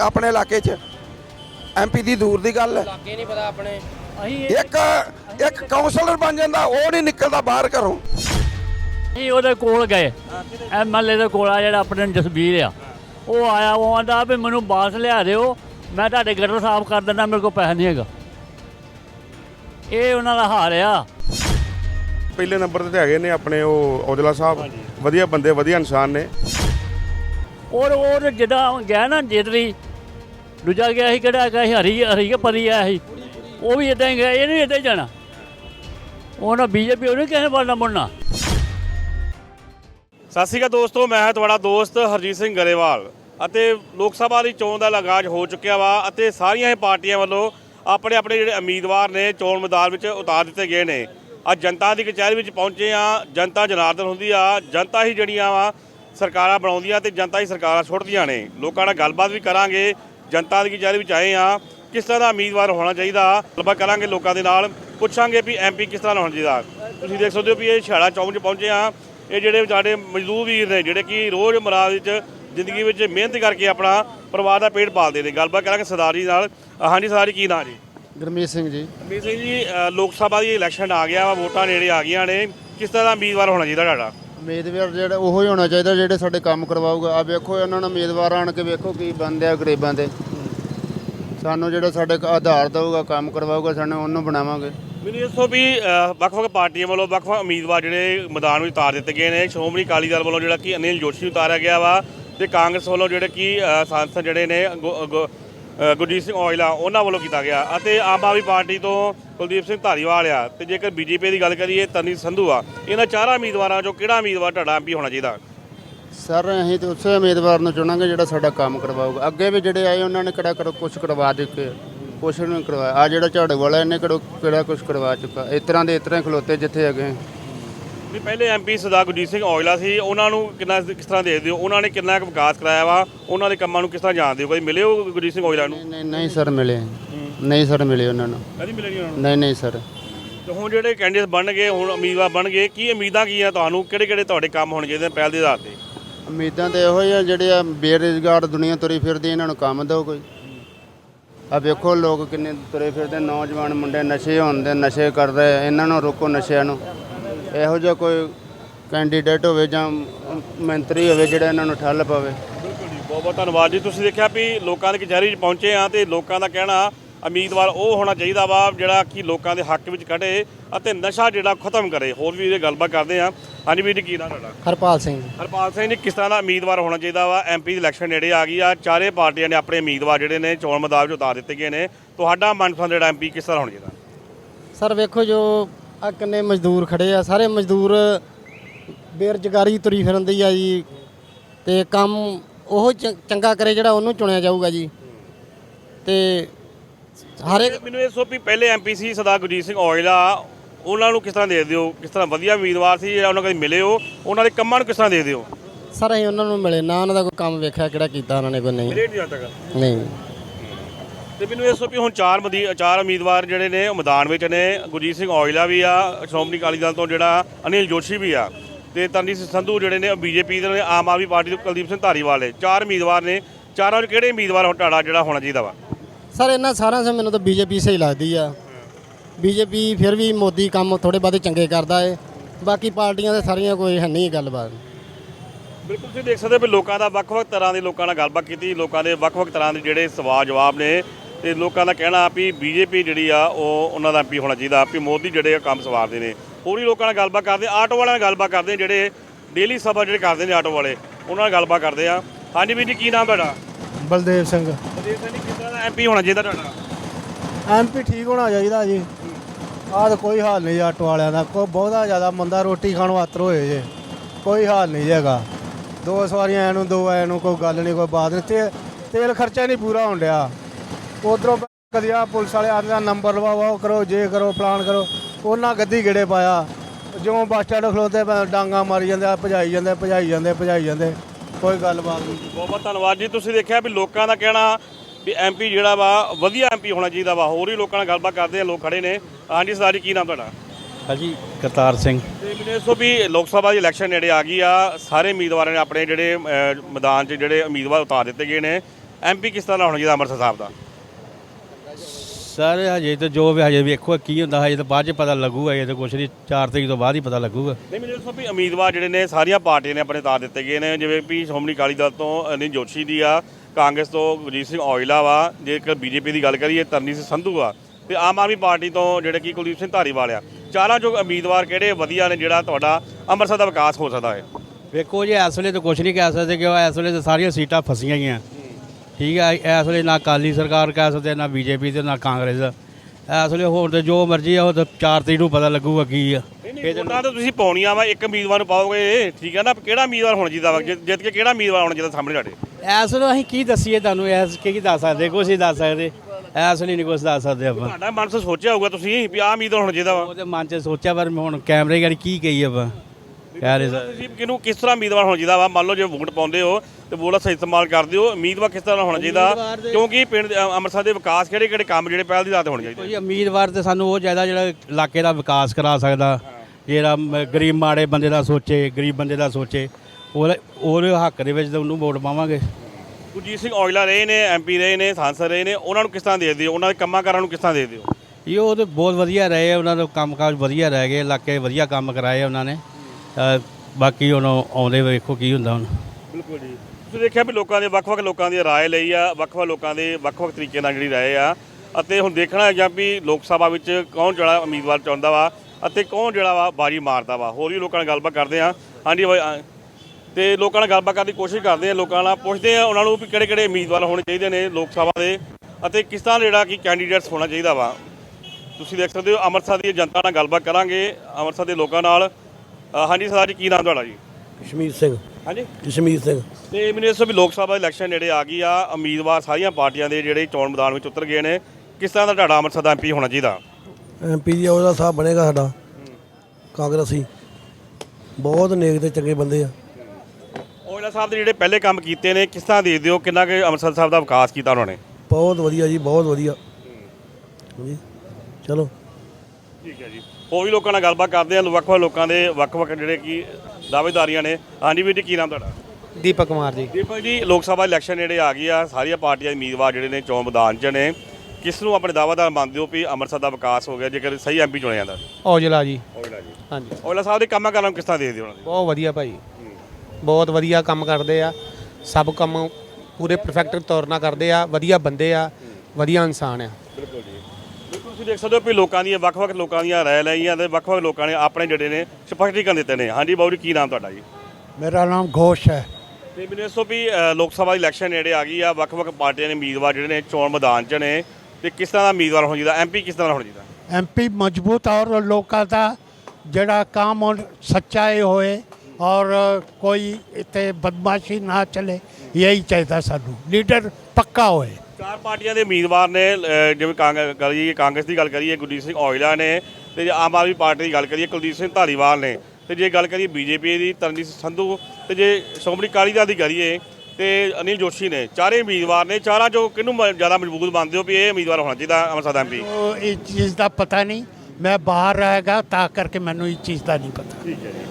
E: ਆਪਣੇ ਇਲਾਕੇ 'ਚ। ਐਮਪੀ ਦੀ ਦੂਰ ਦੀ ਗੱਲ ਹੈ।
F: ਅਸੀਂ
E: ਇੱਕ ਇੱਕ ਕਾਉਂਸਲਰ ਬਣ ਜਾਂਦਾ ਉਹ ਨਹੀਂ ਨਿਕਲਦਾ ਬਾਹਰ ਘਰੋਂ।
F: ਅਸੀਂ ਉਹਦੇ ਕੋਲ ਗਏ। ਐਮਐਲਏ ਦੇ ਕੋਲ ਆ ਜਿਹੜਾ ਆਪਣੇ ਜਸਬੀਰ ਆ। ਉਹ ਆਇਆ ਉਹ ਆਂਦਾ ਵੀ ਮੈਨੂੰ ਬਾਸ ਲਿਆ ਦਿਓ ਮੈਂ ਤੁਹਾਡੇ ਗਟਰ ਸਾਫ਼ ਕਰ ਦਿੰਦਾ ਮੇਰੇ ਕੋਲ ਪੈਸਾ ਨਹੀਂ ਹੈਗਾ। ਇਹ ਉਹਨਾਂ ਦਾ ਹਾਲ ਆ।
G: ਪਹਿਲੇ ਨੰਬਰ ਤੇ ਹੈਗੇ ਨੇ ਆਪਣੇ ਉਹ ਔਜਲਾ ਸਾਹਿਬ। ਵਧੀਆ ਬੰਦੇ ਵਧੀਆ ਇਨਸਾਨ ਨੇ।
F: ਔਰ ਉਹ ਜਿੱਦਾਂ ਗਿਆ ਨਾ ਜੇਤਰੀ ਦੂਜਾ ਗਿਆ ਸੀ ਕਿਹੜਾ ਗਿਆ ਸੀ ਹਰੀ ਹਰੀ ਕੇ ਪਰੀ ਆਇਆ ਸੀ। ਉਹ ਵੀ ਇਦਾਂ ਹੀ ਗਿਆ ਇਹ ਨਹੀਂ ਇਦਾਂ ਹੀ ਜਾਣਾ। ਉਹਨਾਂ ਬੀਜੇਪੀ ਉਹਨੇ ਕਿਸੇ ਵੱਲ ਨਾ ਮੁੜਨਾ।
A: ਸਤਿ ਸ਼੍ਰੀ ਅਕਾਲ ਦੋਸਤੋ, ਮੈਂ ਹਾਂ ਤੁਹਾਡਾ ਦੋਸਤ ਹਰਜੀਤ ਸਿੰਘ ਗਰੇਵਾਲ ਅਤੇ ਲੋਕ ਸਭਾ ਦੀ ਚੋਣ ਦਾ ਲਗਾਜ ਹੋ ਚੁੱਕਿਆ ਵਾ ਅਤੇ ਸਾਰੀਆਂ ਹੀ ਪਾਰਟੀਆਂ ਵੱਲੋਂ ਆਪਣੇ ਆਪਣੇ ਜਿਹੜੇ ਉਮੀਦਵਾਰ ਨੇ ਚੋਣ ਮੈਦਾਨ ਵਿੱਚ ਉਤਾਰ ਦਿੱਤੇ ਗਏ ਨੇ। ਅੱਜ ਜਨਤਾ ਦੀ ਕਚਹਿਰੀ ਵਿੱਚ ਪਹੁੰਚੇ ਆ ਜਨਤਾ ਜਨਾਰਦਨ ਹੁੰਦੀ ਆ, ਜਨਤਾ ਹੀ ਜਿਹੜੀਆਂ ਵਾ ਸਰਕਾਰਾਂ ਬਣਾਉਂਦੀਆਂ ਤੇ ਜਨਤਾ ਹੀ ਸਰਕਾਰਾਂ ਛੁੱਟਦੀਆਂ ਨੇ। ਲੋਕਾਂ ਨਾਲ ਗੱਲਬਾਤ ਵੀ ਕਰਾਂਗੇ, ਜਨਤਾ ਦੀ ਕਚਹਿਰੀ ਵਿੱਚ ਆਏ ਆ ਕਿਸ ਤਰ੍ਹਾਂ ਦਾ ਉਮੀਦਵਾਰ ਹੋਣਾ ਚਾਹੀਦਾ, ਗੱਲਬਾਤ ਕਰਾਂਗੇ ਲੋਕਾਂ ਦੇ ਨਾਲ, ਪੁੱਛਾਂਗੇ ਵੀ ਐਮਪੀ ਕਿਸ ਤਰ੍ਹਾਂ ਦਾ ਹੋਣਾ ਚਾਹੀਦਾ। ਤੁਸੀਂ ਦੇਖ ਸਕਦੇ ਹੋ ਵੀ ਇਹ ਛਾੜਾ ਚੌਂਕ 'ਚ ਪਹੁੰਚੇ ਆ ਇਹ ਜਿਹੜੇ ਸਾਡੇ ਮਜ਼ਦੂਰ ਵੀਰ ਨੇ ਜਿਹੜੇ ਕਿ ਰੋਜ਼ ਮਰਾਦ ਵਿੱਚ ਜ਼ਿੰਦਗੀ ਵਿੱਚ ਮਿਹਨਤ ਕਰਕੇ ਆਪਣਾ ਪਰਿਵਾਰ ਦਾ ਪੇਟ ਪਾਲਦੇ ਨੇ। ਗੱਲਬਾਤ ਕਰਾਂਗੇ ਸਰਦਾਰ ਜੀ ਨਾਲ ਹਾਂਜੀ ਸਰਦਾਰ ਜੀ ਕੀ ਨਾਂ ਜੀ?
B: ਗੁਰਮੀਤ ਸਿੰਘ ਜੀ।
A: ਅਮੀਰ ਸਿੰਘ ਜੀ ਲੋਕ ਸਭਾ ਦੀ ਇਲੈਕਸ਼ਨ ਆ ਗਿਆ ਵਾ ਵੋਟਾਂ ਨੇੜੇ ਆ ਗਈਆਂ ਨੇ। ਕਿਸ ਤਰ੍ਹਾਂ ਦਾ ਉਮੀਦਵਾਰ ਹੋਣਾ ਚਾਹੀਦਾ ਤੁਹਾਡਾ?
B: ਉਮੀਦਵਾਰ ਜਿਹੜਾ ਉਹੋ ਹੀ ਹੋਣਾ ਚਾਹੀਦਾ ਜਿਹੜੇ ਸਾਡੇ ਕੰਮ ਕਰਵਾਊਗਾ। ਆ ਵੇਖੋ ਇਹਨਾਂ ਨੂੰ ਉਮੀਦਵਾਰ ਆਣ ਕੇ ਵੇਖੋ ਕੀ ਬੰਦੇ ਆ ਗਰੀਬਾਂ ਦੇ। ਸਾਨੂੰ ਜਿਹੜਾ ਸਾਡੇ ਆਧਾਰ ਦਊਗਾ ਕੰਮ ਕਰਵਾਊਗਾ ਸਾਨੂੰ ਉਹਨੂੰ ਬਣਾਵਾਂਗੇ।
A: ਮੈਨੂੰ ਇਸ ਤੋਂ ਵੀ ਵੱਖ-ਵੱਖ ਪਾਰਟੀਆਂ ਵੱਲੋਂ ਵੱਖ-ਵੱਖ ਉਮੀਦਵਾਰ ਜਿਹੜੇ ਮੈਦਾਨ ਵਿੱਚ ਉਤਾਰ ਦਿੱਤੇ ਗਏ ਨੇ। ਸ਼੍ਰੋਮਣੀ ਅਕਾਲੀ ਦਲ ਵੱਲੋਂ ਜਿਹੜਾ ਕਿ ਅਨਿਲ ਜੋਸ਼ੀ ਨੂੰ ਉਤਾਰਿਆ ਗਿਆ ਵਾ ਤੇ ਕਾਂਗਰਸ ਵੱਲੋਂ ਜਿਹੜੇ ਕਿ ਸਾਂਸਦ ਜਿਹੜੇ ਨੇ, ਗੁ- ਗੁ- ਗੁਰਜੀਤ ਸਿੰਘ ਔਜਲਾ, ਉਹਨਾਂ ਵੱਲੋਂ ਕੀਤਾ ਗਿਆ। ਅਤੇ ਆਮ ਆਦਮੀ ਪਾਰਟੀ ਤੋਂ ਕੁਲਦੀਪ ਸਿੰਘ ਧਾਰੀਵਾਲ ਆ। ਤੇ ਜੇਕਰ ਬੀਜੇਪੀ ਦੀ ਗੱਲ ਕਰੀਏ ਤਰਨੀ ਸੰਧੂ ਆ। ਇਹਨਾਂ ਚਾਰਾਂ ਉਮੀਦਵਾਰਾਂ ਚੋਂ ਕਿਹੜਾ ਉਮੀਦਵਾਰ ਤੁਹਾਡਾ ਐਮਪੀ ਹੋਣਾ ਚਾਹੀਦਾ?
B: ਸਰ, ਅਸੀਂ ਤੇ ਉਸੇ ਉਮੀਦਵਾਰ ਨੂੰ ਚੁਣਾਂਗੇ ਜਿਹੜਾ ਸਾਡਾ ਕੰਮ ਕਰਵਾਊਗਾ। ਅੱਗੇ ਵੀ ਜਿਹੜੇ ਆਏ, ਉਹਨਾਂ ਨੇ ਕਿਹੜਾ ਕਰੋ ਕੁਝ ਕਰਵਾ ਦਿੱਤੇ। ਕੁਛ ਨਹੀਂ ਕਰਵਾਇਆ। ਆ ਜਿਹੜਾ ਝਾੜੂ ਵਾਲਾ ਇਹਨੇ ਕਿਹੜਾ ਕਿਹੜਾ ਕੁਝ ਕਰਵਾ ਚੁੱਕਾ? ਇਸ ਤਰ੍ਹਾਂ ਦੇ ਇਸ ਤਰ੍ਹਾਂ ਹੀ ਖਲੋਤੇ ਜਿੱਥੇ ਹੈਗੇ
A: ਵੀ ਪਹਿਲੇ ਐਮਪੀ ਸਰਦਾਰ ਗੁਰਜੀਤ ਸਿੰਘ ਔਜਲਾ ਸੀ ਉਹਨਾਂ ਨੂੰ ਕਿੰਨਾ ਕਿਸ ਤਰ੍ਹਾਂ ਦੇਖਦੇ ਹੋ? ਉਹਨਾਂ ਨੇ ਕਿੰਨਾ ਕੁ ਵਿਕਾਸ ਕਰਾਇਆ ਵਾ? ਉਹਨਾਂ ਦੇ ਕੰਮਾਂ ਨੂੰ ਕਿਸ ਤਰ੍ਹਾਂ ਜਾਣਦੇ ਹੋ? ਕਦੀ ਮਿਲੇ ਹੋ ਗੁਰਜੀਤ ਸਿੰਘ ਔਜਲਾ ਨੂੰ?
B: ਨਹੀਂ ਨਹੀਂ ਸਰ ਮਿਲੇ। ਨਹੀਂ ਸਰ ਮਿਲੇ ਉਹਨਾਂ ਨੂੰ।
A: ਕਦੀ ਮਿਲੇ ਨਹੀਂ ਉਹਨਾਂ ਨੂੰ?
B: ਨਹੀਂ ਨਹੀਂ ਸਰ।
A: ਤੇ ਹੁਣ ਜਿਹੜੇ ਕੈਂਡੀਡੇਟ ਬਣ ਗਏ ਹੁਣ ਉਮੀਦਵਾਰ ਬਣ ਗਏ ਕੀ ਉਮੀਦਾਂ ਕੀ ਆ ਤੁਹਾਨੂੰ? ਕਿਹੜੇ ਕਿਹੜੇ ਤੁਹਾਡੇ ਕੰਮ ਹੋਣੇ ਚਾਹੀਦੇ ਨੇ ਪਹਿਲ ਦੇ ਆਧਾਰ ਤੇ?
B: ਉਮੀਦਾਂ ਤੇ ਇਹੋ ਹੀ ਆ ਜਿਹੜੇ ਆ ਬੇਰੁਜ਼ਗਾਰ ਦੁਨੀਆ ਤੁਰੀ ਫਿਰਦੀ ਇਹਨਾਂ ਨੂੰ ਕੰਮ ਦਿਓ ਕੋਈ। ਆ ਵੇਖੋ ਲੋਕ ਕਿੰਨੇ ਤੁਰੇ ਫਿਰਦੇ, ਨੌਜਵਾਨ ਮੁੰਡੇ ਨਸ਼ੇ ਹੋਣ ਨਸ਼ੇ ਕਰਦੇ, ਇਹਨਾਂ ਨੂੰ ਰੋਕੋ ਨਸ਼ਿਆਂ ਨੂੰ। ਇਹੋ ਜਿਹਾ ਕੋਈ ਕੈਂਡੀਡੇਟ ਹੋਵੇ ਜਾਂ ਮੰਤਰੀ ਹੋਵੇ ਜਿਹੜਾ ਇਹਨਾਂ ਨੂੰ ਠੱਲ ਪਾਵੇ।
A: ਬਹੁਤ ਬਹੁਤ ਧੰਨਵਾਦ ਜੀ। ਤੁਸੀਂ ਦੇਖਿਆ ਵੀ ਲੋਕਾਂ ਦੀ ਕਚਹਿਰੀ 'ਚ ਪਹੁੰਚੇ ਆ ਤੇ ਲੋਕਾਂ ਦਾ ਕਹਿਣਾ ਉਮੀਦਵਾਰ ਉਹ ਹੋਣਾ ਚਾਹੀਦਾ ਵਾ ਜਿਹੜਾ ਕਿ ਲੋਕਾਂ ਦੇ ਹੱਕ ਵਿੱਚ ਖੜੇ ਅਤੇ ਨਸ਼ਾ ਜਿਹੜਾ ਖਤਮ ਕਰੇ। ਹੋਰ ਵੀ ਇਹ ਗੱਲਬਾਤ ਕਰਦੇ ਆ ਹਾਂਜੀ ਵੀਰ ਜੀ ਕੀ ਨਾਮ ਤੁਹਾਡਾ?
C: ਹਰਪਾਲ ਸਿੰਘ।
A: ਹਰਪਾਲ ਸਿੰਘ ਜੀ ਕਿਸ ਤਰ੍ਹਾਂ ਦਾ ਉਮੀਦਵਾਰ ਹੋਣਾ ਚਾਹੀਦਾ ਵਾ? ਐਮਪੀ ਦੀ ਇਲੈਕਸ਼ਨ ਨੇੜੇ ਆ ਗਈ ਆ। ਚਾਰੇ ਪਾਰਟੀਆਂ ਨੇ ਆਪਣੇ ਉਮੀਦਵਾਰ ਜਿਹੜੇ ਨੇ ਚੋਣ ਮੈਦਾਨ 'ਚ ਉਤਾਰ ਦਿੱਤੇ ਗਏ ਨੇ। ਤੁਹਾਡਾ ਮਨਪਸੰਦ ਜਿਹੜਾ ਐਮਪੀ ਕਿਸ ਤਰ੍ਹਾਂ ਹੋਣਾ ਚਾਹੀਦਾ?
C: ਸਰ ਵੇਖੋ ਜੋ ਆ ਕਿੰਨੇ ਮਜ਼ਦੂਰ ਖੜੇ ਆ। ਸਾਰੇ ਮਜ਼ਦੂਰ ਬੇਰੁਜ਼ਗਾਰੀ ਤੁਰੀ ਫਿਰਨ ਦੀ ਆ ਜੀ। ਤੇ ਕੰਮ ਉਹ ਚੰਗਾ ਕਰੇ ਜਿਹੜਾ ਉਹਨੂੰ ਚੁਣਿਆ ਜਾਊਗਾ ਜੀ। ਤੇ ਹਰ ਇੱਕ
A: ਮੈਨੂੰ ਇਹ ਸੋ ਵੀ ਪਹਿਲੇ ਐਮਪੀ ਸੀ ਸਰਦਾਰ ਗੁਰਜੀਤ ਸਿੰਘ ਔਜਲਾ ਉਹਨਾਂ ਨੂੰ ਕਿਸ ਤਰ੍ਹਾਂ ਦੇਖਦੇ ਹੋ ਕਿਸ ਤਰ੍ਹਾਂ ਵਧੀਆ ਉਮੀਦਵਾਰ ਸੀ ਜਿਹੜਾ ਉਹਨਾਂ ਕਦੇ ਮਿਲੇ ਹੋ? ਉਹਨਾਂ ਦੇ ਕੰਮਾਂ ਨੂੰ ਕਿਸ ਤਰ੍ਹਾਂ ਦੇਖਦੇ ਹੋ
C: ਸਰ ਅਸੀਂ ਉਹਨਾਂ ਨੂੰ ਮਿਲੇ ਨਾ ਉਹਨਾਂ ਦਾ ਕੋਈ ਕੰਮ ਵੇਖਿਆ ਕਿਹੜਾ ਕੀਤਾ ਉਹਨਾਂ ਨੇ ਕੋਈ ਨਹੀਂ।
A: ਨਹੀਂ ਅੱਜ ਤੱਕ?
C: ਨਹੀਂ।
A: ਤੇ ਮੈਨੂੰ ਇਹ ਸੋ ਵੀ ਹੁਣ ਚਾਰ ਮਦੀ ਚਾਰ ਉਮੀਦਵਾਰ ਜਿਹੜੇ ਨੇ ਉਹ ਮੈਦਾਨ ਵਿੱਚ ਨੇ। ਗੁਰਜੀਤ ਸਿੰਘ ਔਜਲਾ ਵੀ ਆ ਸ਼੍ਰੋਮਣੀ ਅਕਾਲੀ ਦਲ ਤੋਂ ਜਿਹੜਾ ਅਨਿਲ ਜੋਸ਼ੀ ਵੀ ਆ। ਤੇ ਤਰਨਜੀਤ ਸਿੰਘ ਸੰਧੂ ਜਿਹੜੇ ਨੇ ਉਹ ਬੀਜੇਪੀ ਦੇ ਨੇ ਆਮ ਆਦਮੀ ਪਾਰਟੀ ਤੋਂ ਕੁਲਦੀਪ ਸਿੰਘ ਧਾਰੀਵਾਲ ਨੇ। ਚਾਰ ਉਮੀਦਵਾਰ ਨੇ। ਚਾਰਾਂ ਚ ਕਿਹੜੇ ਉਮੀਦਵਾਰ ਹੁਣ ਤੁਹਾਡਾ ਜਿਹੜਾ ਹੋਣਾ ਚਾਹੀਦਾ ਵਾ?
C: ਸਰ, ਇਹਨਾਂ ਸਾਰਿਆਂ ਤੋਂ ਮੈਨੂੰ ਤਾਂ ਬੀਜੇਪੀ ਸਹੀ ਲੱਗਦੀ ਆ। ਬੀਜੇਪੀ ਫਿਰ ਵੀ ਮੋਦੀ ਕੰਮ ਥੋੜੇ ਬਹੁਤੇ ਚੰਗੇ ਕਰਦਾ ਏ। ਬਾਕੀ ਪਾਰਟੀਆਂ ਦੇ ਸਾਰੀਆਂ ਕੋਈ ਹੈ ਨਹੀਂ ਗੱਲਬਾਤ।
A: ਬਿਲਕੁਲ, ਤੁਸੀਂ ਦੇਖ ਸਕਦੇ ਹੋ ਵੀ ਲੋਕਾਂ ਦਾ ਵੱਖ-ਵੱਖ ਤਰ੍ਹਾਂ ਦੇ ਲੋਕਾਂ ਨਾਲ ਗੱਲਬਾਤ ਕੀਤੀ। ਲੋਕਾਂ ਦੇ ਵੱਖ-ਵੱਖ ਤਰ੍ਹਾਂ ਦੇ ਜਿਹੜੇ ਸਵਾਲ ਜਵਾਬ ਨੇ ਤੇ ਲੋਕਾਂ ਦਾ ਕਹਿਣਾ ਵੀ ਬੀਜੇਪੀ ਜਿਹੜੀ ਆ, ਉਹ ਉਹਨਾਂ ਦਾ ਐਮਪੀ ਹੋਣਾ ਚਾਹੀਦਾ, ਵੀ ਮੋਦੀ ਜਿਹੜੇ ਆ ਕੰਮ ਸਵਾਰਦੇ ਨੇ। ਹੋਰ ਵੀ ਲੋਕਾਂ ਨਾਲ ਗੱਲਬਾਤ ਕਰਦੇ, ਆਟੋ ਵਾਲਿਆਂ ਨਾਲ ਗੱਲਬਾਤ ਕਰਦੇ ਜਿਹੜੇ, ਡੇਲੀ ਸਭਾ ਜਿਹੜੇ ਕਰਦੇ ਨੇ ਆਟੋ ਵਾਲੇ, ਉਹਨਾਂ ਨਾਲ ਗੱਲਬਾਤ ਕਰਦੇ ਆ। ਹਾਂਜੀ ਵੀਰ ਜੀ, ਕੀ ਨਾਮ ਤੁਹਾਡਾ?
H: ਬਲਦੇਵ ਸਿੰਘ।
A: ਬਲਦੇਵ ਸਿੰਘ ਜੀ ਕਿਸ ਤਰ੍ਹਾਂ ਦਾ ਐਮਪੀ ਹੋਣਾ ਚਾਹੀਦਾ ਤੁਹਾਡਾ?
H: ਐਮਪੀ ਠੀਕ ਹੋਣਾ ਚਾਹੀਦਾ ਜੀ। ਆਹ ਤਾਂ ਕੋਈ ਹਾਲ ਨਹੀਂ ਆਟੋ ਵਾਲਿਆਂ ਦਾ। ਕੋਈ ਬਹੁਤਾ ਜ਼ਿਆਦਾ ਮੰਦਾ ਰੋਟੀ ਖਾਣੋਂ ਆਤਰ ਹੋਏ ਜੇ। ਕੋਈ ਹਾਲ ਨਹੀਂ ਹੈਗਾ। ਦੋ ਸਵਾਰੀਆਂ ਐ ਨੂੰ ਦੋ ਐ ਨੂੰ ਕੋਈ ਗੱਲ ਨਹੀਂ ਕੋਈ ਬਾਤ ਨਹੀਂ। ਤੇ ਤੇਲ ਖਰਚਾ ਨਹੀਂ ਪੂਰਾ ਹੋਣ ਡਿਆ। ਉਧਰੋਂ ਕਦੀ ਆ ਪੁਲਿਸ ਵਾਲੇ ਆਂਦੇ ਦਾ ਨੰਬਰ ਲਵਾਓ ਉਹ ਕਰੋ ਜੇ ਕਰੋ ਪਲਾਨ ਕਰੋ। ਉਹਨਾਂ ਗੱਦੀ ਗੇੜੇ ਪਾਇਆ। ਜਿਉਂ ਬੱਸ ਸਟੈਂਡ ਖਲੋਤੇ ਡਾਂਗਾ ਮਾਰੀ ਜਾਂਦੇ ਆ ਭਜਾਈ ਜਾਂਦੇ ਭਜਾਈ ਜਾਂਦੇ ਭਜਾਈ ਜਾਂਦੇ। ਕੋਈ ਗੱਲਬਾਤ ਨਹੀਂ।
A: ਬਹੁਤ ਬਹੁਤ ਧੰਨਵਾਦ ਜੀ। ਤੁਸੀਂ ਦੇਖਿਆ ਵੀ ਲੋਕਾਂ ਦਾ ਕਹਿਣਾ ਵੀ ਐਮਪੀ ਜਿਹੜਾ ਵਾ ਵਧੀਆ ਐਮਪੀ ਹੋਣਾ ਚਾਹੀਦਾ ਵਾ। ਹੋਰ ਵੀ ਲੋਕਾਂ ਨਾਲ ਗੱਲਬਾਤ ਕਰਦੇ ਆ ਲੋਕ ਖੜੇ ਨੇ। ਹਾਂਜੀ ਸਰਦਾਰ ਜੀ ਕੀ ਨਾਮ ਤੁਹਾਡਾ?
I: ਹਾਂਜੀ ਕਰਤਾਰ ਸਿੰਘ।
A: ਤੇ ਮੈਨੂੰ ਦੱਸੋ ਵੀ ਲੋਕ ਸਭਾ ਦੀ ਇਲੈਕਸ਼ਨ ਨੇੜੇ ਆ ਗਈ ਆ। ਸਾਰੇ ਉਮੀਦਵਾਰਾਂ ਨੇ ਆਪਣੇ ਜਿਹੜੇ ਮੈਦਾਨ 'ਚ ਜਿਹੜੇ ਉਮੀਦਵਾਰ ਉਤਾਰ ਦਿੱਤੇ ਗਏ ਨੇ। ਐਮਪੀ ਕਿਸ ਤਰ੍ਹਾਂ ਹੋਣਾ ਚਾਹੀਦਾ ਅੰਮ੍ਰਿਤਸਰ ਸਾਹਿਬ ਦਾ?
I: ਸਰ ਹਜੇ ਤਾਂ ਜੋ ਵੀ ਹਜੇ ਵੇਖੋ ਕੀ ਹੁੰਦਾ ਹਜੇ ਤਾਂ ਬਾਅਦ ਚ ਪਤਾ ਲੱਗੂਗਾ ਹਜੇ ਤਾਂ ਕੁਛ ਨਹੀਂ 4 ਤਰੀਕ ਤੋਂ ਬਾਅਦ ਹੀ ਪਤਾ ਲੱਗੂਗਾ।
A: ਨਹੀਂ ਮੈਨੂੰ ਦੱਸੋ ਵੀ ਉਮੀਦਵਾਰ ਜਿਹੜੇ ਨੇ ਸਾਰੀਆਂ ਪਾਰਟੀਆਂ ਨੇ ਆਪਣੇ ਉਤਾਰ ਦਿੱਤੇ ਗਏ ਨੇ ਜਿਵੇਂ ਵੀ ਸ਼੍ਰੋਮਣੀ ਅਕਾਲੀ ਦਲ ਤੋਂ ਅਨਿਲ ਜੋਸ਼ੀ ਦੀ ਆ ਕਾਂਗਰਸ ਤੋਂ ਗੁਰਜੀਤ ਸਿੰਘ ਔਜਲਾ ਵਾ ਜੇਕਰ ਬੀਜੇਪੀ ਦੀ ਗੱਲ ਕਰੀਏ ਤਰਨੀ ਸਿੰਘ ਸੰਧੂ ਆ ਤੇ ਆਮ ਆਦਮੀ ਪਾਰਟੀ ਤੋਂ ਜਿਹੜੇ ਕਿ ਕੁਲਦੀਪ ਸਿੰਘ ਧਾਰੀਵਾਲ ਆ ਚਾਰਾਂ ਚੋਂ ਉਮੀਦਵਾਰ ਕਿਹੜੇ ਵਧੀਆ ਨੇ ਜਿਹੜਾ ਤੁਹਾਡਾ ਅੰਮ੍ਰਿਤਸਰ ਦਾ ਵਿਕਾਸ ਹੋ ਸਕਦਾ ਹੈ?
I: ਵੇਖੋ ਜੀ ਇਸ ਵੇਲੇ ਤਾਂ ਕੁਛ ਨਹੀਂ ਕਹਿ ਸਕਦੇ ਕਿ ਇਸ ਵੇਲੇ ਤਾਂ ਸਾਰੀਆਂ ਸੀਟਾਂ ਫਸੀਆਂ ਗਈਆਂ। ਠੀਕ ਹੈ ਇਸ ਵੇਲੇ ਨਾ ਅਕਾਲੀ ਸਰਕਾਰ ਕਹਿ ਸਕਦੇ ਨਾ ਬੀਜੇਪੀ ਤੇ ਨਾ ਕਾਂਗਰਸ। ਇਸ ਵੇਲੇ ਹੋਰ ਤੇ ਜੋ ਮਰਜ਼ੀ ਆ ਉਹ ਤਾਂ 4 ਤਰੀਕ ਨੂੰ ਪਤਾ ਲੱਗੂਗਾ ਕੀ ਆ।
A: ਵੋਟਾਂ ਤਾਂ ਤੁਸੀਂ ਪਾਉਣੀਆਂ ਵਾ ਇੱਕ ਉਮੀਦਵਾਰ ਨੂੰ ਪਾਓਗੇ ਠੀਕ ਹੈ ਨਾ? ਕਿਹੜਾ ਉਮੀਦਵਾਰ ਹੋਣਾ ਚਾਹੀਦਾ ਵਾ? ਜਿੱਤ ਕੇ ਕਿਹੜਾ ਉਮੀਦਵਾਰ ਹੋਣਾ ਚਾਹੀਦਾ ਸਾਹਮਣੇ ਤੁਹਾਡੇ?
I: ਇਸ ਵੇਲੇ ਅਸੀਂ ਕੀ ਦੱਸੀਏ ਤੁਹਾਨੂੰ ਇਸ ਕੀ ਕੀ ਦੱਸ ਸਕਦੇ ਕੁਛ ਨਹੀਂ ਦੱਸ ਸਕਦੇ। ਵੇਲੇ ਨਹੀਂ ਕੁਛ ਦੱਸ ਸਕਦੇ ਆਪਾਂ।
A: ਤੁਹਾਡਾ ਮਨ ਸੋਚਿਆ ਹੋਊਗਾ ਤੁਸੀਂ ਵੀ ਆਹ ਉਮੀਦਵਾਰ ਹੋਣਾ ਚਾਹੀਦਾ ਵਾ।
I: ਉਹਦੇ ਮਨ 'ਚ ਸੋਚਿਆ ਪਰ ਹੁਣ ਕੈਮਰੇ ਗਾੜੀ ਕੀ ਕਹੀਏ ਆਪਾਂ। ਕਹਿ ਰਹੇ ਸਰ
A: ਤੁਸੀਂ ਕਿਹਨੂੰ ਕਿਸ ਤਰ੍ਹਾਂ ਉਮੀਦਵਾਰ ਹੋਣਾ ਚਾਹੀਦਾ? ਵਾ ਮੰਨ ਲਓ ਜੇ ਵੋਟ ਪਾਉਂਦੇ ਹੋ ਤੇ ਵੋਟ ਦਾ ਸਹੀ ਇਸਤੇਮਾਲ ਕਰਦੇ ਹੋ ਉਮੀਦਵਾਰ ਕਿਸ ਤਰ੍ਹਾਂ ਦਾ ਹੋਣਾ ਚਾਹੀਦਾ? ਕਿਉਂਕਿ ਪਿੰਡ ਦੇ- ਅ- ਅੰਮ੍ਰਿਤਸਰ ਦੇ ਵਿਕਾਸ ਕਿਹੜੇ ਕਿਹੜੇ ਕੰਮ ਜਿਹੜੇ ਪਹਿਲ ਦੀ ਰਾਤ ਹੋਣੇ ਚਾਹੀਦੇ?
I: ਕੋਈ ਉਮੀਦਵਾਰ ਤੇ ਸਾਨੂੰ ਉਹ ਚਾਹੀਦਾ ਜਿਹੜਾ ਇਲਾਕੇ ਦਾ ਵਿਕਾਸ ਕਰਾ ਸਕਦਾ। ਜਿਹੜਾ ਮ- ਗਰੀਬ ਮਾੜੇ ਬੰਦੇ ਦਾ ਸੋਚੇ ਗਰੀਬ ਬੰਦੇ ਦਾ ਸੋਚੇ ਉਹਦੇ ਉਹਦੇ ਹੱਕ ਦੇ ਵਿੱਚ ਤਾਂ ਉਹਨੂੰ ਵੋਟ ਪਾਵਾਂਗੇ।
A: ਗੁਰਜੀਤ ਸਿੰਘ ਔਜਲਾ ਰਹੇ ਨੇ ਐਮਪੀ ਰਹੇ ਨੇ ਸਾਂਸਦ ਰਹੇ ਨੇ ਉਹਨਾਂ ਨੂੰ ਕਿਸ ਤਰ੍ਹਾਂ ਦੇ ਦਿਓ ਉਹਨਾਂ ਦੇ ਕੰਮਾਂ ਕਾਰਾਂ ਨੂੰ ਕਿਸ ਤਰ੍ਹਾਂ ਦੇ ਦਿਓ
I: ਇਹ ਉਹ ਤੇ ਬਹੁਤ ਵਧੀਆ ਰਹੇ ਆ, ਉਹਨਾਂ ਦਾ ਕੰਮਕਾਜ ਵਧੀਆ ਰਹਿ ਗਏ ਇਲਾਕੇ ਵਧੀਆ ਕੰਮ ਕਰਾਏ ਉਹਨਾਂ ਨੇ। ਬਾਕੀ ਹੁਣ ਆਉਂਦੇ ਵੇਖੋ ਕੀ ਹੁੰਦਾ ਹੁਣ
A: ਬਿਲਕੁਲ ਜੀ ਤੁਸੀਂ ਦੇਖਿਆ ਵੀ ਲੋਕਾਂ ਦੇ ਵੱਖ-ਵੱਖ ਲੋਕਾਂ ਦੀ رائے ਲਈ ਆ ਵੱਖ-ਵੱਖ ਲੋਕਾਂ ਦੇ ਵੱਖ-ਵੱਖ ਤਰੀਕੇ ਨਾਲ ਜਿਹੜੀ رائے ਆ ਅਤੇ ਹੁਣ ਦੇਖਣਾ ਹੈ ਵੀ ਲੋਕ ਸਭਾ ਵਿੱਚ ਕੌਣ ਜਿਹੜਾ ਉਮੀਦਵਾਰ ਚੁਣਦਾ ਵਾ ਅਤੇ ਕੌਣ ਜਿਹੜਾ ਵਾ ਬਾਜੀ ਮਾਰਦਾ ਵਾ ਹੋਰ ਵੀ ਲੋਕਾਂ ਨਾਲ ਗੱਲਬਾਤ ਕਰਦੇ ਆ ਹਾਂਜੀ ਬਾਈ, ਅ, ਤੇ ਲੋਕਾਂ ਨਾਲ ਗੱਲਬਾਤ ਕਰਨ ਦੀ ਕੋਸ਼ਿਸ਼ ਕਰਦੇ ਆ ਲੋਕਾਂ ਨਾਲ ਪੁੱਛਦੇ ਆ ਉਹਨਾਂ ਨੂੰ ਵੀ ਕਿਹੜੇ-ਕਿਹੜੇ ਉਮੀਦਵਾਰ ਹੋਣੇ ਚਾਹੀਦੇ ਨੇ ਲੋਕ ਸਭਾ ਦੇ ਅਤੇ ਕਿਸ ਤਰ੍ਹਾਂ ਜਿਹੜਾ ਕਿ ਕੈਂਡੀਡੇਟਸ ਹੋਣਾ ਚਾਹੀਦਾ ਵਾ ਤੁਸੀਂ ਦੇਖ ਸਕਦੇ ਹੋ ਅੰਮ੍ਰਿਤਸਰ ਦੀ ਜਨਤਾ ਨਾਲ ਗੱਲਬਾਤ ਕਰਾਂਗੇ ਅੰਮ੍ਰਿਤਸਰ ਦੇ ਲੋਕਾਂ ਨਾਲ ਅ, ਹਾਂਜੀ ਸਰਦਾਰ ਜੀ ਕੀ ਨਾਮ ਤੁਹਾਡਾ ਜੀ?
D: ਕਸ਼ਮੀਰ ਸਿੰਘ।
A: ਹਾਂਜੀ।
D: ਕਸ਼ਮੀਰ ਸਿੰਘ।
A: ਤੇ ਮੈਨੂੰ ਦੱਸੋ ਵੀ ਲੋਕ ਸਭਾ ਇਲੈਕਸ਼ਨ ਨੇੜੇ ਆ ਗਈ ਆ ਉਮੀਦਵਾਰ ਸਾਰੀਆਂ ਪਾਰਟੀਆਂ ਦੇ ਜਿਹੜੇ ਚੋਣ ਮੈਦਾਨ ਵਿੱਚ ਉਤਰ ਗਏ ਨੇ ਕਿਸ ਤਰ੍ਹਾਂ ਦਾ ਤੁਹਾਡਾ ਅੰਮ੍ਰਿਤਸਰ ਦਾ ਐਮਪੀ ਹੋਣਾ ਚਾਹੀਦਾ?
D: ਐਮਪੀ ਦੀ ਉਹਦਾ ਸਾਹਿਬ ਬਣੇਗਾ ਸਾਡਾ। ਕਾਂਗਰਸੀ। ਬਹੁਤ ਨੇਕ ਤੇ ਚੰਗੇ ਬੰਦੇ ਆ।
A: ਔਜਲਾ ਸਾਹਿਬ ਦੇ ਜਿਹੜੇ ਪਹਿਲੇ ਕੰਮ ਕੀਤੇ ਨੇ ਕਿਸ ਤਰ੍ਹਾਂ ਦੇ ਦਿਓ ਕਿੰਨਾ ਕਿ ਅੰਮ੍ਰਿਤਸਰ ਸਾਹਿਬ ਦਾ ਵਿਕਾਸ ਕੀਤਾ ਉਹਨਾਂ ਨੇ?
D: ਬਹੁਤ ਵਧੀਆ ਜੀ ਬਹੁਤ ਵਧੀਆ। ਜੀ ਚਲੋ।
A: ਠੀਕ ਹੈ ਜੀ। ਹੋਰ ਵੀ ਲੋਕਾਂ ਨਾਲ ਗੱਲਬਾਤ ਕਰਦੇ ਆ ਵੱਖ-ਵੱਖ ਲੋਕਾਂ ਦੇ ਵੱਖ-ਵੱਖ ਜਿਹੜੇ ਕੀ ਦਾਅਵੇਦਾਰੀਆਂ ਨੇ। ਹਾਂਜੀ ਵੀਰ ਜੀ ਕੀ ਨਾਮ ਤੁਹਾਡਾ?
H: ਦੀਪਕ ਕੁਮਾਰ ਜੀ।
A: ਦੀਪਕ ਜੀ ਲੋਕ ਸਭਾ ਇਲੈਕਸ਼ਨ ਨੇੜੇ ਆ ਗਈ ਆ ਸਾਰੀਆਂ ਪਾਰਟੀਆਂ ਦੇ ਉਮੀਦਵਾਰ ਜਿਹੜੇ ਨੇ ਚੋਣ ਮੈਦਾਨ 'ਚ ਨੇ। ਕਿਸ ਨੂੰ ਆਪਣੇ ਦਾਅਵੇਦਾਰ ਮੰਨਦੇ ਹੋ ਵੀ ਅੰਮ੍ਰਿਤਸਰ ਦਾ ਵਿਕਾਸ ਹੋ ਗਿਆ ਜੇਕਰ ਸਹੀ ਐਮਪੀ ਚੁਣਿਆ ਜਾਂਦਾ?
H: ਔਜਲਾ ਜੀ।
A: ਔਜਲਾ ਜੀ।
H: ਹਾਂਜੀ।
A: ਔਜਲਾ ਸਾਹਿਬ ਦੇ ਕੰਮਾਂ ਕਾਰਾਂ ਨੂੰ ਕਿਸ ਤਰ੍ਹਾਂ ਦੇ ਦਿਓ ਉਹਨਾਂ ਦੇ?
H: ਬਹੁਤ ਵਧੀਆ ਭਾਈ। ਬਹੁਤ ਵਧੀਆ ਕੰਮ ਕਰਦੇ ਆ। ਸਭ ਕੰਮ ਪੂਰੇ ਪਰਫੈਕਟ ਤੌਰ ਨਾਲ ਕਰਦੇ ਆ। ਵਧੀਆ ਬੰਦੇ ਆ। ਵਧੀਆ ਇਨਸਾਨ ਆ।
A: ਤੁਸੀਂ ਦੇਖ ਸਕਦੇ ਹੋ ਵੀ ਲੋਕਾਂ ਦੀਆਂ ਵੱਖ-ਵੱਖ ਲੋਕਾਂ ਦੀਆਂ ਰਾਏ ਲਈਆਂ ਤੇ ਵੱਖ-ਵੱਖ ਲੋਕਾਂ ਨੇ ਆਪਣੇ ਜਿਹੜੇ ਨੇ ਸਪਸ਼ਟੀਕਰਨ ਦਿੱਤੇ ਨੇ। ਹਾਂਜੀ ਬਾਬੂ ਜੀ ਕੀ ਨਾਮ ਤੁਹਾਡਾ ਜੀ?
H: ਮੇਰਾ ਨਾਮ ਘੋਸ਼ ਹੈ।
A: ਤੇ ਮੈਨੂੰ ਦੱਸੋ ਵੀ ਅ, ਲੋਕ ਸਭਾ ਦੀ ਇਲੈਕਸ਼ਨ ਨੇੜੇ ਆ ਗਈ ਆ ਵੱਖ-ਵੱਖ ਪਾਰਟੀਆਂ ਦੇ ਉਮੀਦਵਾਰ ਜਿਹੜੇ ਨੇ ਚੋਣ ਮੈਦਾਨ 'ਚ ਨੇ ਤੇ ਕਿਸ ਤਰ੍ਹਾਂ ਦਾ ਉਮੀਦਵਾਰ ਹੋਣਾ ਚਾਹੀਦਾ? ਐਮਪੀ ਕਿਸ ਤਰ੍ਹਾਂ ਦਾ ਹੋਣਾ ਚਾਹੀਦਾ?
J: ਐਮਪੀ ਮਜ਼ਬੂਤ ਔਰ ਲੋਕਾਂ ਦਾ ਜਿਹੜਾ ਕੰਮ ਔਰ ਸੱਚਾਈ ਹੋਏ ਔਰ ਕੋਈ ਇੱਥੇ ਬਦਮਾਸ਼ੀ ਨਾ ਚਲੇ। ਇਹੀ ਚਾਹੀਦਾ ਸਾਨੂੰ। ਲੀਡਰ ਪੱਕਾ ਹੋਏ।
A: ਚਾਰ ਪਾਰਟੀਆਂ ਦੇ ਉਮੀਦਵਾਰ ਨੇ ਅ, ਜਿਵੇਂ ਕਾਂਗਰਸ ਕਰੀਏ ਕਾਂਗਰਸ ਦੀ ਗੱਲ ਕਰੀਏ ਗੁਰਜੀਤ ਸਿੰਘ ਔਜਲਾ ਨੇ ਤੇ ਜੇ ਆਮ ਆਦਮੀ ਪਾਰਟੀ ਦੀ ਗੱਲ ਕਰੀਏ ਕੁਲਦੀਪ ਸਿੰਘ ਧਾਲੀਵਾਲ ਨੇ। ਤੇ ਜੇ ਗੱਲ ਕਰੀਏ ਬੀਜੇਪੀ ਦੀ ਤਰਨਜੀਤ ਸੰਧੂ ਤੇ ਜੇ ਸ਼੍ਰੋਮਣੀ ਅਕਾਲੀ ਦਲ ਦੀ ਕਰੀਏ ਤੇ ਅਨਿਲ ਜੋਸ਼ੀ ਨੇ। ਚਾਰੇ ਉਮੀਦਵਾਰ ਨੇ ਚਾਰਾਂ ਚੋਂ ਕਿਹਨੂੰ ਮ- ਜ਼ਿਆਦਾ ਮਜ਼ਬੂਤ ਮੰਨਦੇ ਹੋ ਵੀ ਇਹ ਉਮੀਦਵਾਰ ਹੋਣਾ ਚਾਹੀਦਾ ਅੰਮ੍ਰਿਤਸਰ ਦਾ ਐਮਪੀ
J: ਉਹ ਇਹ ਚੀਜ਼ ਦਾ ਪਤਾ ਨਹੀਂ। ਮੈਂ ਬਾਹਰ ਰਹੇਗਾ ਤਾਂ ਕਰਕੇ ਮੈਨੂੰ ਇਹ ਚੀਜ਼ ਦਾ ਨਹੀਂ ਪਤਾ।
A: ਠੀਕ ਹੈ ਜੀ।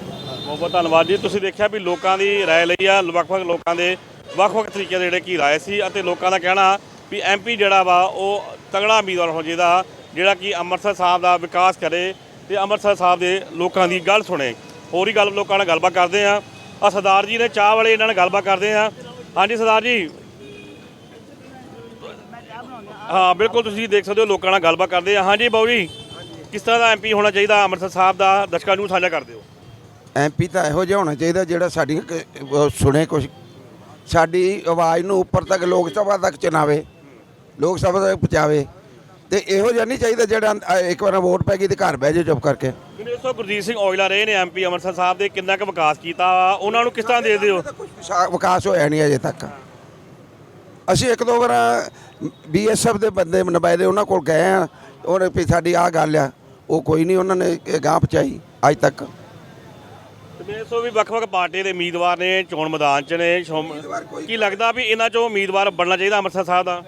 A: ਬਹੁਤ ਬਹੁਤ ਧੰਨਵਾਦ ਜੀ। ਤੁਸੀਂ ਦੇਖਿਆ ਵੀ ਲੋਕਾਂ ਦੀ ਰਾਏ ਲਈ ਆ ਵੱਖ-ਵੱਖ ਲੋਕਾਂ ਦੇ ਵੱਖ-ਵੱਖ ਤਰੀਕੇ ਦੇ ਜਿਹੜੇ ਕੀ ਰਾਏ ਸੀ ਅਤੇ ਲੋਕਾਂ ਦਾ ਕਹਿਣਾ ਵੀ ਐਮਪੀ ਜਿਹੜਾ ਵਾ ਉਹ ਤਗੜਾ ਉਮੀਦਵਾਰ ਹੋ ਜਿਹਦਾ ਜਿਹੜਾ ਕਿ ਅੰਮ੍ਰਿਤਸਰ ਸਾਹਿਬ ਦਾ ਵਿਕਾਸ ਕਰੇ ਤੇ ਅੰਮ੍ਰਿਤਸਰ ਸਾਹਿਬ ਦੇ ਲੋਕਾਂ ਦੀ ਗੱਲ ਸੁਣੇ। ਹੋਰ ਹੀ ਗੱਲ ਲੋਕਾਂ ਨਾਲ ਗੱਲਬਾਤ ਕਰਦੇ ਆ ਆ ਸਰਦਾਰ ਜੀ ਨੇ ਚਾਹ ਵਾਲੇ ਇਹਨਾਂ ਨਾਲ ਗੱਲਬਾਤ ਕਰਦੇ ਆ ਹਾਂਜੀ ਸਰਦਾਰ ਜੀ। ਹਾਂ, ਬਿਲਕੁਲ ਤੁਸੀਂ ਦੇਖ ਸਕਦੇ ਹੋ ਲੋਕਾਂ ਨਾਲ ਗੱਲਬਾਤ ਕਰਦੇ ਆ ਹਾਂਜੀ ਬਾਊ ਜੀ, ਕਿਸ ਤਰ੍ਹਾਂ ਦਾ ਐਮਪੀ ਹੋਣਾ ਚਾਹੀਦਾ? ਅੰਮ੍ਰਿਤਸਰ ਸਾਹਿਬ ਦਾ ਦਰਸ਼ਕਾਂ ਨੂੰ ਸਾਂਝਾ ਕਰ ਦਿਓ
E: ਐਮਪੀ ਤਾਂ ਇਹੋ ਜਿਹਾ ਹੋਣਾ ਚਾਹੀਦਾ ਜਿਹੜਾ ਸਾਡੀਆਂ ਸੁਣੇ ਕੁਝ ਸਾਡੀ ਆਵਾਜ਼ ਨੂੰ ਉੱਪਰ ਤੱਕ ਲੋਕ ਸਭਾ ਤੱਕ ਚੁਣਾਵੇ ਲੋਕ ਸਭਾ ਤੱਕ ਪਹੁੰਚਾਵੇ। ਤੇ ਇਹੋ ਜਿਹਾ ਨਹੀਂ ਚਾਹੀਦਾ ਜਿਹੜਾ ਅ, ਇੱਕ ਵਾਰ ਵੋਟ ਪੈ ਗਈ ਤੇ ਘਰ ਬਹਿ ਜਾਓ ਚੁੱਪ ਕਰਕੇ।
A: ਦੱਸੋ ਗੁਰਜੀਤ ਸਿੰਘ ਔਜਲਾ ਰਹੇ ਨੇ ਐਮਪੀ ਅੰਮ੍ਰਿਤਸਰ ਸਾਹਿਬ ਦੇ ਕਿੰਨਾ ਕੁ ਵਿਕਾਸ ਕੀਤਾ ਵਾ? ਉਹਨਾਂ ਨੂੰ ਕਿਸ ਤਰ੍ਹਾਂ ਦੇ ਦਿਓ
E: ਵਿਕਾਸ ਹੋਇਆ ਨਹੀਂ ਅਜੇ ਤੱਕ। ਅਸੀਂ ਇੱਕ ਦੋ ਵਾਰ ਬੀਐਸਐਫ ਦੇ ਬੰਦੇ ਨੁਮਾਇੰਦੇ ਉਹਨਾਂ ਕੋਲ ਗਏ ਆ ਉਹਨੇ ਵੀ ਸਾਡੀ ਆਹ ਗੱਲ ਆ ਉਹ ਕੋਈ ਨਹੀਂ ਉਹਨਾਂ ਨੇ ਗਾਂ ਪਹੁੰਚਾਈ ਅੱਜ ਤੱਕ।
A: ਦੱਸੋ ਵੀ ਵੱਖ-ਵੱਖ ਪਾਰਟੀ ਦੇ ਉਮੀਦਵਾਰ ਨੇ ਚੋਣ ਮੈਦਾਨ 'ਚ ਨੇ ਸ਼ੋਮ- ਕੀ ਲੱਗਦਾ ਵੀ ਇਹਨਾਂ 'ਚੋਂ ਉਮੀਦਵਾਰ ਬਣਨਾ ਚਾਹੀਦਾ ਅੰਮ੍ਰਿਤਸਰ ਸਾਹਿਬ ਦਾ?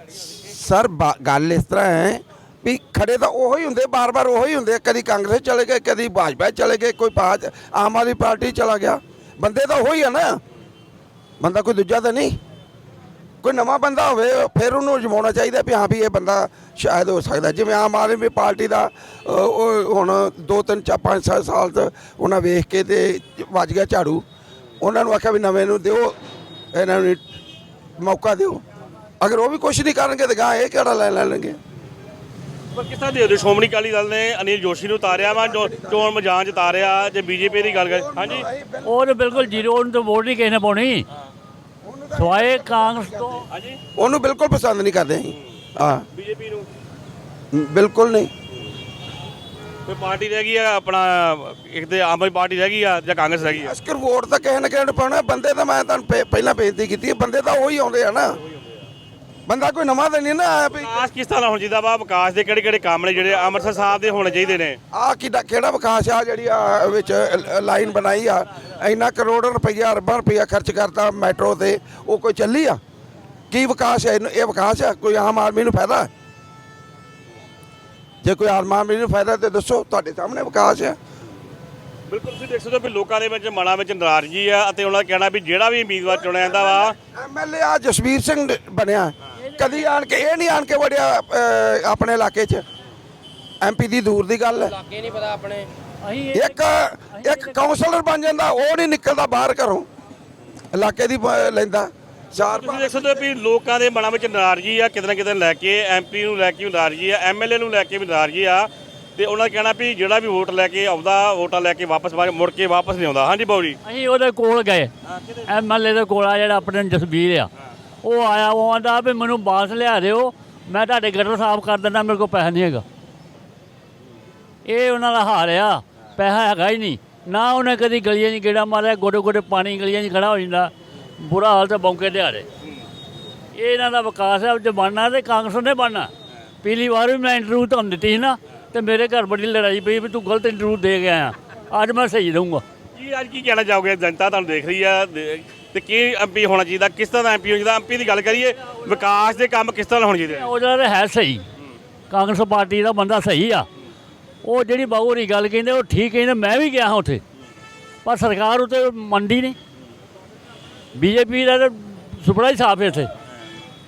E: ਸਰ ਬਾ- ਗੱਲ ਇਸ ਤਰ੍ਹਾਂ ਹੈ ਵੀ ਖੜੇ ਤਾਂ ਉਹੋ ਹੀ ਹੁੰਦੇ ਬਾਰ-ਬਾਰ ਉਹੋ ਹੀ ਹੁੰਦੇ ਕਦੀ ਕਾਂਗਰਸ ਚਲੇ ਗਏ ਕਦੀ ਭਾਜਪਾ ਚਲੇ ਗਏ ਕੋਈ ਭਾਜ ਆਮ ਆਦਮੀ ਪਾਰਟੀ ਚਲਾ ਗਿਆ। ਬੰਦੇ ਤਾਂ ਉਹੀ ਆ ਨਾ। ਬੰਦਾ ਕੋਈ ਦੂਜਾ ਤਾਂ ਨਹੀਂ। ਕੋਈ ਨਵਾਂ ਬੰਦਾ ਹੋਵੇ ਫਿਰ ਉਹਨੂੰ ਜਮਾਉਣਾ ਚਾਹੀਦਾ ਵੀ ਹਾਂ ਵੀ ਇਹ ਬੰਦਾ ਸ਼ਾਇਦ ਹੋ ਸਕਦਾ। ਜਿਵੇਂ ਆਮ ਆਦਮੀ ਪਾਰਟੀ ਦਾ ਉਹ ਹੁਣ 2 3 4 5 7 ਸਾਲ ਤੋਂ ਉਹਨਾਂ ਵੇਖ ਕੇ ਤੇ ਵੱਜ ਗਿਆ ਝਾੜੂ। ਉਹਨਾਂ ਨੂੰ ਆਖਿਆ ਵੀ ਨਵੇਂ ਨੂੰ ਦਿਓ ਇਹਨਾਂ ਨੂੰ ਮੌਕਾ ਦਿਓ। ਅਗਰ ਉਹ ਵੀ ਕੁਝ ਨਹੀਂ ਕਰਨਗੇ ਤਾਂ ਗਾਂ ਇਹ ਕਿਹੜਾ ਲੈ ਲੈਣਗੇ?
A: ਪਰ ਕਿਸ ਤਰ੍ਹਾਂ ਦੇ ਸ਼੍ਰੋਮਣੀ ਅਕਾਲੀ ਦਲ ਨੇ ਅਨਿਲ ਜੋਸ਼ੀ ਨੂੰ ਉਤਾਰਿਆ ਵਾ ਜੋ- ਚੋਣ ਮੈਦਾਨ 'ਚ ਉਤਾਰਿਆ ਜੇ ਬੀਜੇਪੀ ਦੀ ਗੱਲ ਕਰ ਹਾਂਜੀ।
F: ਉਹ ਤਾਂ ਬਿਲਕੁਲ ਜ਼ੀਰੋ ਉਹਨੂੰ ਤਾਂ ਵੋਟ ਨਹੀਂ ਕਿਸੇ ਨੇ ਪਾਉਣੀ। ਸਵਾਏ ਕਾਂਗਰਸ ਤੋਂ?
A: ਹਾਂਜੀ।
E: ਉਹਨੂੰ ਬਿਲਕੁਲ ਪਸੰਦ ਨਹੀਂ ਕਰਦੇ ਅਸੀਂ। ਹਾਂ।
A: ਬੀਜੇਪੀ ਨੂੰ?
E: ਬਿਲਕੁਲ ਨਹੀਂ।
A: ਕੋਈ ਪਾਰਟੀ ਰਹਿ ਗਈ ਆ ਆਪਣਾ ਇੱਕ ਤੇ ਆਮ ਆਦਮੀ ਪਾਰਟੀ ਰਹਿ ਗਈ ਆ ਜਾਂ ਕਾਂਗਰਸ ਰਹਿ ਗਈ ਆ?
E: ਅਸਕਰ ਵੋਟ ਤਾਂ ਕਿਸੇ ਨਾ ਕਿਸੇ ਨੂੰ ਪਾਉਣਾ। ਬੰਦੇ ਤਾਂ ਮੈਂ ਤੁਹਾਨੂੰ ਪਹਿ- ਪਹਿਲਾਂ ਬੇਨਤੀ ਕੀਤੀ ਹੈ ਬੰਦੇ ਤਾਂ ਉਹੀ ਆਉਂਦੇ ਆ ਨਾ। ਬੰਦਾ ਕੋਈ ਨਵਾਂ ਤਾਂ ਨਹੀਂ ਨਾ ਆਇਆ ਵੀ
A: ਵਿਕਾਸ ਕਿਸ ਤਰ੍ਹਾਂ ਹੋਣਾ ਚਾਹੀਦਾ ਵਾ ਵਿਕਾਸ ਦੇ ਕਿਹੜੇ ਕਿਹੜੇ ਕੰਮ ਨੇ ਜਿਹੜੇ ਅੰਮ੍ਰਿਤਸਰ ਸਾਹਿਬ ਦੇ ਹੋਣੇ ਚਾਹੀਦੇ ਨੇ?
E: ਆ ਕਿਹੜਾ ਕਿਹੜਾ ਵਿਕਾਸ ਆ ਜਿਹੜੀ ਆ ਵਿੱਚ ਲਾਈਨ ਬਣਾਈ ਆ? ਇੰਨਾ ਕਰੋੜ ਰੁਪਈਆ ਅਰਬਾਂ ਰੁਪਈਆ ਖਰਚ ਕਰਤਾ ਮੈਟਰੋ ਤੇ ਉਹ ਕੋਈ ਚੱਲੀ ਆ? ਕੀ ਵਿਕਾਸ ਹੈ ਇਹ ਵਿਕਾਸ ਆ? ਕੋਈ ਆਮ ਆਦਮੀ ਨੂੰ ਫਾਇਦਾ? ਹੈ? ਜੇ ਕੋਈ ਆਮ ਆਦਮੀ ਨੂੰ ਫਾਇਦਾ ਤੇ ਦੱਸੋ ਤੁਹਾਡੇ ਸਾਹਮਣੇ ਵਿਕਾਸ ਆ।
A: ਬਿਲਕੁਲ ਤੁਸੀਂ ਦੇਖ ਸਕਦੇ ਹੋ ਵੀ ਲੋਕਾਂ ਦੇ ਵਿੱਚ ਮਨਾਂ ਵਿੱਚ ਨਾਰਾਜ਼ਗੀ ਆ ਅਤੇ ਉਹਨਾਂ ਦਾ ਕਹਿਣਾ ਵੀ ਜਿਹੜਾ ਵੀ ਉਮੀਦਵਾਰ ਚੁਣਿਆ ਜਾਂਦਾ ਵਾ
E: ਐਮਐਲਏ ਆ ਜਸਵੀਰ ਸਿੰਘ ਬਣਿਆ। ਕਦੀ ਆਣ ਕੇ ਇਹ ਨਹੀਂ ਆਣ ਕੇ ਵੜਿਆ ਅਹ, ਆਪਣੇ ਇਲਾਕੇ 'ਚ। ਐਮਪੀ ਦੀ ਦੂਰ ਦੀ ਗੱਲ ਹੈ।
F: ਅਸੀਂ
E: ਇੱਕ ਇੱਕ ਕਾਉਂਸਲਰ ਬਣ ਜਾਂਦਾ ਉਹ ਨਹੀਂ ਨਿਕਲਦਾ ਬਾਹਰ ਘਰੋਂ। ਇਲਾਕੇ ਦੀ ਲੈਂਦਾ। ਚਾਰ
A: ਤੁਸੀਂ ਦੇਖ ਸਕਦੇ ਹੋ ਵੀ ਲੋਕਾਂ ਦੇ ਮਨਾਂ ਵਿੱਚ ਨਾਰਾਜ਼ਗੀ ਆ ਕਿਤੇ ਨਾ ਕਿਤੇ ਲੈ ਕੇ ਐਮਪੀ ਨੂੰ ਲੈ ਕੇ ਵੀ ਨਾਰਾਜ਼ਗੀ ਆ ਐਮਐਲਏ ਨੂੰ ਲੈ ਕੇ ਵੀ ਨਾਰਾਜ਼ਗੀ ਆ। ਤੇ ਉਹਨਾਂ ਦਾ ਕਹਿਣਾ ਵੀ ਜਿਹੜਾ ਵੀ ਵੋਟ ਲੈ ਕੇ ਆਉਂਦਾ ਵੋਟਾਂ ਲੈ ਕੇ ਵਾਪਸ ਬਾਹਰ ਮੁੜ ਕੇ ਵਾਪਸ ਨਹੀਂ ਆਉਂਦਾ। ਹਾਂਜੀ ਬਾਊ ਜੀ।
F: ਅਸੀਂ ਉਹਦੇ ਕੋਲ ਗਏ। ਐਮਐਲਏ ਦੇ ਕੋਲ ਆ ਜਿਹੜਾ ਆਪਣੇ ਜਸਬੀਰ ਆ। ਉਹ ਆਇਆ, ਉਹ ਆਂਦਾ ਵੀ ਮੈਨੂੰ ਬਾਂਸ ਲਿਆ ਦਿਓ, ਮੈਂ ਤੁਹਾਡੇ ਗਟਰ ਸਾਫ਼ ਕਰ ਦਿੰਦਾ, ਮੇਰੇ ਕੋਲ ਪੈਸਾ ਨਹੀਂ ਹੈਗਾ। ਇਹ ਉਹਨਾਂ ਦਾ ਹਾਲ ਆ, ਪੈਸਾ ਹੈਗਾ ਹੀ ਨਹੀਂ। ਨਾ ਉਹਨੇ ਕਦੀ ਗਲੀਆਂ 'ਚ ਗੇੜਾ ਮਾਰਿਆ ਗੋਡੇ ਗੋਡੇ ਪਾਣੀ ਗਲੀਆਂ 'ਚ ਖੜਾ ਹੋ ਜਾਂਦਾ। ਬੁਰਾ ਹਾਲ ਤਾਂ ਬੌਂਕੇ ਦਿਹਾੜੇ ਇਹ ਇਹਨਾਂ ਦਾ ਵਿਕਾਸ ਹੈ ਜੇ ਬਣਨਾ ਤੇ ਕਾਂਗਰਸ ਨੇ ਬਣਨਾ। ਪਿਛਲੀ ਵਾਰ ਵੀ ਮੈਂ ਇੰਟਰਵਿਊ ਤੁਹਾਨੂੰ ਦਿੱਤੀ ਸੀ ਨਾ, ਤੇ ਮੇਰੇ ਘਰ ਬੜੀ ਲੜਾਈ ਪਈ ਵੀ ਤੂੰ ਗਲਤ ਇੰਟਰਵਿਊ ਦੇ ਕੇ ਆਇਆ। ਅੱਜ ਮੈਂ ਸਹੀ ਦਊਂਗਾ
A: ਕੀ ਅੱਜ ਕੀ ਕਹਿਣਾ ਚਾਹੋਗੇ? ਜਨਤਾ ਤੁਹਾਨੂੰ ਦੇਖ ਰਹੀ ਆ ਤੇ ਕੀ ਐਮਪੀ ਹੋਣਾ ਚਾਹੀਦਾ? ਕਿਸ ਤਰ੍ਹਾਂ ਦਾ ਐਮਪੀ ਹੋਣਾ ਚਾਹੀਦਾ? ਐਮਪੀ ਦੀ ਗੱਲ ਕਰੀਏ, ਵਿਕਾਸ ਦੇ ਕੰਮ ਕਿਸ ਤਰ੍ਹਾਂ ਹੋਣੇ ਚਾਹੀਦੇ?
F: ਉਹ ਜਿਹੜਾ ਹੈ ਸਹੀ। ਕਾਂਗਰਸ ਪਾਰਟੀ ਦਾ ਬੰਦਾ ਸਹੀ ਆ। ਉਹ ਜਿਹੜੀ ਬਾਹੂ ਦੀ ਗੱਲ ਕਹਿੰਦੇ, ਉਹ ਠੀਕ ਕਹਿੰਦੇ, ਮੈਂ ਵੀ ਗਿਆ ਹਾਂ ਉੱਥੇ। ਪਰ ਸਰਕਾਰ ਉੱਤੇ ਮੰਡੀ ਨਹੀਂ। ਬੀਜੇਪੀ ਦਾ ਤਾਂ ਸੁਪੜਾ ਹੀ ਸਾਫ਼ ਹੈ ਇੱਥੇ।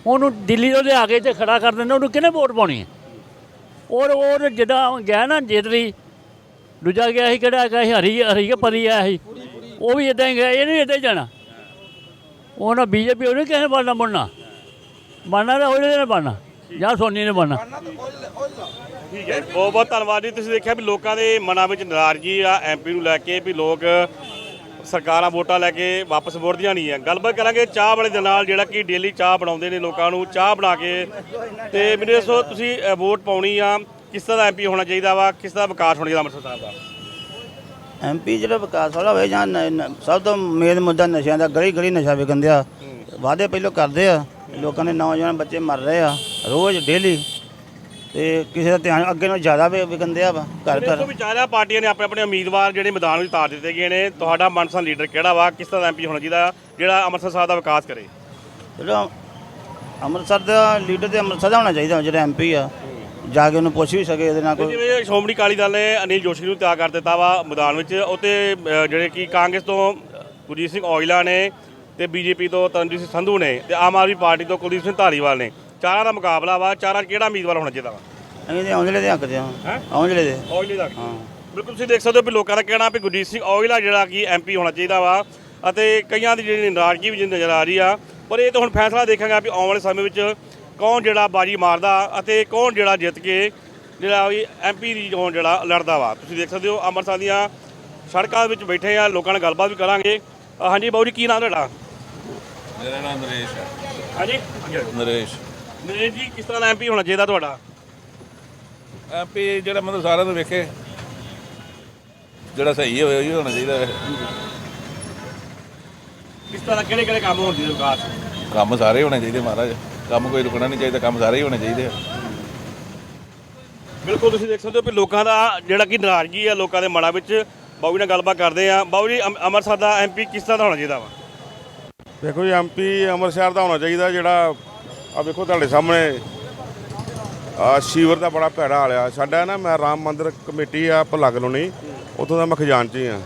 F: ਉਹਨੂੰ ਦਿੱਲੀ ਤੋਂ ਲਿਆ ਕੇ ਇੱਥੇ ਖੜਾ ਕਰ ਦਿੰਦੇ, ਉਹਨੂੰ ਕਿਹਨੇ ਵੋਟ ਪਾਉਣੀ ਹੈ? ਔਰ ਉਹ ਜਿੱਦਾਂ ਗਿਆ ਨਾ ਜੇਤਲੀ, ਦੂਜਾ ਗਿਆ ਸੀ ਕਿਹੜਾ, ਗਿਆ ਸੀ ਹਰੀ ਹਰੀ ਕੇ ਪਰੀ ਆਇਆ ਸੀ ਉਹ ਵੀ ਇਦਾਂ ਹੀ ਗਿਆ ਇਹ ਨਹੀਂ ਇਦਾਂ ਹੀ ਜਾਣਾ। ਉਹਨਾਂ ਬੀਜੇਪੀ ਉਹਨੇ ਕਿਸੇ ਨੇ ਬਣਨਾ ਮੁੜਨਾ ਬਣਨਾ ਤਾਂ ਉਹਨੇ ਨੇ ਬਣਨਾ ਜਾਂ ਸੋਨੀ ਨੇ ਬਣਨਾ।
A: ਠੀਕ ਹੈ ਬਹੁਤ ਬਹੁਤ ਧੰਨਵਾਦ ਜੀ। ਤੁਸੀਂ ਦੇਖਿਆ ਵੀ ਲੋਕਾਂ ਦੇ ਮਨਾਂ ਵਿੱਚ ਨਾਰਾਜ਼ਗੀ ਆ ਐਮਪੀ ਨੂੰ ਲੈ ਕੇ ਵੀ ਲੋਕ ਸਰਕਾਰਾਂ ਵੋਟਾਂ ਲੈ ਕੇ ਵਾਪਸ ਮੁੜਦੀਆਂ ਨਹੀਂ ਆ। ਗੱਲਬਾਤ ਕਰਾਂਗੇ ਚਾਹ ਵਾਲੇ ਦੇ ਨਾਲ ਜਿਹੜਾ ਕਿ ਡੇਲੀ ਚਾਹ ਬਣਾਉਂਦੇ ਨੇ ਲੋਕਾਂ ਨੂੰ ਚਾਹ ਬਣਾ ਕੇ। ਤੇ ਮੈਨੂੰ ਦੱਸੋ ਤੁਸੀਂ ਵੋਟ ਪਾਉਣੀ ਆ ਕਿਸ ਤਰ੍ਹਾਂ ਦਾ ਐਮਪੀ ਹੋਣਾ ਚਾਹੀਦਾ ਵਾ? ਕਿਸ ਤਰ੍ਹਾਂ ਵਿਕਾਸ ਹੋਣਾ ਚਾਹੀਦਾ ਅੰਮ੍ਰਿਤਸਰ ਸਾਹਿਬ ਦਾ?
K: ਐਮਪੀ ਜਿਹੜਾ ਵਿਕਾਸ ਵਾਲਾ ਹੋਵੇ ਜਾਂ ਨ- ਨ- ਸਭ ਤੋਂ ਮੇਨ ਮੁੱਦਾ ਨਸ਼ਿਆਂ ਦਾ ਗਲੀ ਗਲੀ ਨਸ਼ਾ ਵਿਕਣ ਦਿਆ। ਵਾਅਦੇ ਪਹਿਲਾਂ ਕਰਦੇ ਆ ਲੋਕਾਂ ਦੇ ਨੌਜਵਾਨ ਬੱਚੇ ਮਰ ਰਹੇ ਆ ਰੋਜ਼ ਡੇਲੀ ਤੇ ਕਿਸੇ ਦਾ ਧਿਆਨ ਅੱਗੇ ਨਾਲੋਂ ਜ਼ਿਆਦਾ ਵਿ- ਵਿਕਣ ਦਿਆ ਵਾ ਘਰ ਘਰ।
A: ਵਿਚਾਰਿਆ ਪਾਰਟੀਆਂ ਨੇ ਆਪਣੇ ਆਪਣੇ ਉਮੀਦਵਾਰ ਜਿਹੜੇ ਮੈਦਾਨ ਵਿੱਚ ਉਤਾਰ ਦਿੱਤੇ ਗਏ ਨੇ ਤੁਹਾਡਾ ਮਨਪਸੰਦ ਲੀਡਰ ਕਿਹੜਾ ਵਾ? ਕਿਸ ਤਰ੍ਹਾਂ ਦਾ ਐਮਪੀ ਹੋਣਾ ਚਾਹੀਦਾ ਜਿਹੜਾ ਅੰਮ੍ਰਿਤਸਰ ਸਾਹਿਬ ਦਾ ਵਿਕਾਸ ਕਰੇ?
K: ਜਿਹੜਾ ਅੰਮ੍ਰਿਤਸਰ ਦਾ ਲੀਡਰ ਤੇ ਅੰਮ੍ਰਿਤਸਰ ਦਾ ਹੋਣਾ ਚਾਹੀਦਾ ਜਿਹੜਾ ਐਮਪੀ ਆ। ਜਾ ਕੇ ਉਹਨੂੰ ਪੁੱਛ ਵੀ ਸਕੇ ਇਹਦੇ ਨਾਲ
A: ਤੇ
K: ਕੋਈ
A: ਜਿਵੇਂ ਸ਼੍ਰੋਮਣੀ ਅਕਾਲੀ ਦਲ ਨੇ ਅਨਿਲ ਜੋਸ਼ੀ ਨੂੰ ਤਿਆਰ ਕਰ ਦਿੱਤਾ ਵਾ ਮੈਦਾਨ ਵਿੱਚ ਉਤੇ ਜਿਹੜੇ ਕਿ ਕਾਂਗਰਸ ਤੋਂ ਗੁਰਜੀਤ ਸਿੰਘ ਔਜਲਾ ਨੇ ਤੇ ਬੀਜੇਪੀ ਤੋਂ ਤਰਨਜੀਤ ਸਿੰਘ ਸੰਧੂ ਨੇ ਤੇ ਆਮ ਆਦਮੀ ਪਾਰਟੀ ਤੋਂ ਕੁਲਦੀਪ ਸਿੰਘ ਧਾਲੀਵਾਲ ਨੇ। ਚਾਰਾਂ ਦਾ ਮੁਕਾਬਲਾ ਵਾ ਚਾਰਾਂ 'ਚ ਕਿਹੜਾ ਉਮੀਦਵਾਰ ਹੋਣਾ ਚਾਹੀਦਾ ਵਾ?
K: ਅਸੀਂ ਤੇ ਔਂਜਲੇ ਦੇ ਹੱਕ ਦੇ ਹਾਂ।
A: ਹੈਂ?
K: ਔਂਜਲੇ ਦੇ।
A: ਔਜਲੇ ਦਾ ਬਿਲਕੁਲ ਤੁਸੀਂ ਦੇਖ ਸਕਦੇ ਹੋ ਵੀ ਲੋਕਾਂ ਦਾ ਕਹਿਣਾ ਵੀ ਗੁਰਜੀਤ ਸਿੰਘ ਔਜਲਾ ਜਿਹੜਾ ਕਿ ਐਮਪੀ ਹੋਣਾ ਚਾਹੀਦਾ ਵਾ ਅਤੇ ਕਈਆਂ ਦੀ ਜਿਹੜੀ ਨਾਰਾਜ਼ਗੀ ਵੀ ਨਜ਼ਰ ਆ ਰਹੀ ਆ ਪਰ ਇਹ ਤਾਂ ਹੁਣ ਫੈਸਲਾ ਦੇਖਾਂਗਾ ਵੀ ਆਉਣ ਵਾਲੇ ਸਮੇਂ ਵਿੱਚ ਕੌਣ ਜਿਹੜਾ ਬਾਜੀ ਮਾਰਦਾ ਅਤੇ ਕੌਣ ਜਿਹੜਾ ਜਿੱਤ ਕੇ ਜਿਹੜਾ ਵੀ ਐਮਪੀ ਦੀ ਚੋਣ ਜਿਹੜਾ ਲੜਦਾ ਵਾ। ਤੁਸੀਂ ਦੇਖ ਸਕਦੇ ਹੋ ਅੰਮ੍ਰਿਤਸਰ ਦੀਆਂ ਸੜਕਾਂ ਵਿੱਚ ਬੈਠੇ ਆ ਲੋਕਾਂ ਨਾਲ ਗੱਲਬਾਤ ਵੀ ਕਰਾਂਗੇ। ਹਾਂਜੀ ਬਾਊ ਜੀ ਕੀ ਨਾਮ ਤੁਹਾਡਾ?
L: ਮੇਰਾ ਨਾਮ ਨਰੇਸ਼ ਹੈ।
A: ਹਾਂਜੀ?
L: ਨਰੇਸ਼।
A: ਨਰੇਸ਼ ਜੀ ਕਿਸ ਤਰ੍ਹਾਂ ਦਾ ਐਮਪੀ ਹੋਣਾ ਚਾਹੀਦਾ ਤੁਹਾਡਾ?
L: ਐਮਪੀ ਜਿਹੜਾ ਮਤਲਬ ਸਾਰਿਆਂ ਨੂੰ ਵੇਖੇ ਜਿਹੜਾ ਸਹੀ ਹੋਵੇ ਉਹੀ ਹੋਣਾ ਚਾਹੀਦਾ।
A: ਕਿਸ ਤਰ੍ਹਾਂ ਕਿਹੜੇ ਕਿਹੜੇ ਕੰਮ ਹੋਣ ਵਿਕਾਸ
L: ਕੰਮ ਸਾਰੇ ਹੋਣੇ ਚਾਹੀਦੇ ਮਹਾਰਾਜ। ਕੰਮ ਕੋਈ ਰੁਕਣਾ ਨਹੀਂ ਚਾਹੀਦਾ ਕੰਮ ਸਾਰੇ ਹੀ ਹੋਣੇ ਚਾਹੀਦੇ ਆ।
A: ਬਿਲਕੁਲ ਤੁਸੀਂ ਦੇਖ ਸਕਦੇ ਹੋ ਕਿ ਲੋਕਾਂ ਦਾ ਜਿਹੜਾ ਕਿ ਨਾਰਾਜ਼ਗੀ ਆ ਲੋਕਾਂ ਦੇ ਮਨਾਂ ਵਿੱਚ। ਬਾਬੂ ਜੀ ਨਾਲ ਗੱਲਬਾਤ ਕਰਦੇ ਆ। ਬਾਬੂ ਜੀ ਅੰਮ- ਅੰਮ੍ਰਿਤਸਰ ਦਾ ਐਮਪੀ ਕਿਸ ਤਰ੍ਹਾਂ ਦਾ ਹੋਣਾ ਚਾਹੀਦਾ ਵਾ?
G: ਦੇਖੋ ਜੀ ਐਮਪੀ ਅੰਮ੍ਰਿਤਸਰ ਦਾ ਹੋਣਾ ਚਾਹੀਦਾ ਜਿਹੜਾ ਆ ਵੇਖੋ ਤੁਹਾਡੇ ਸਾਹਮਣੇ। ਆ ਸ਼ੀਵਰ ਦਾ ਬੜਾ ਭੈੜਾ ਹਾਲਿਆ ਸਾਡਾ ਨਾ ਮੈਂ ਰਾਮ ਮੰਦਿਰ ਕਮੇਟੀ ਆ ਭੱਲਾ ਕਲੋਨੀ ਉੱਥੋਂ ਦਾ ਮੈਂ ਖਜ਼ਾਨਚੀ ਆ।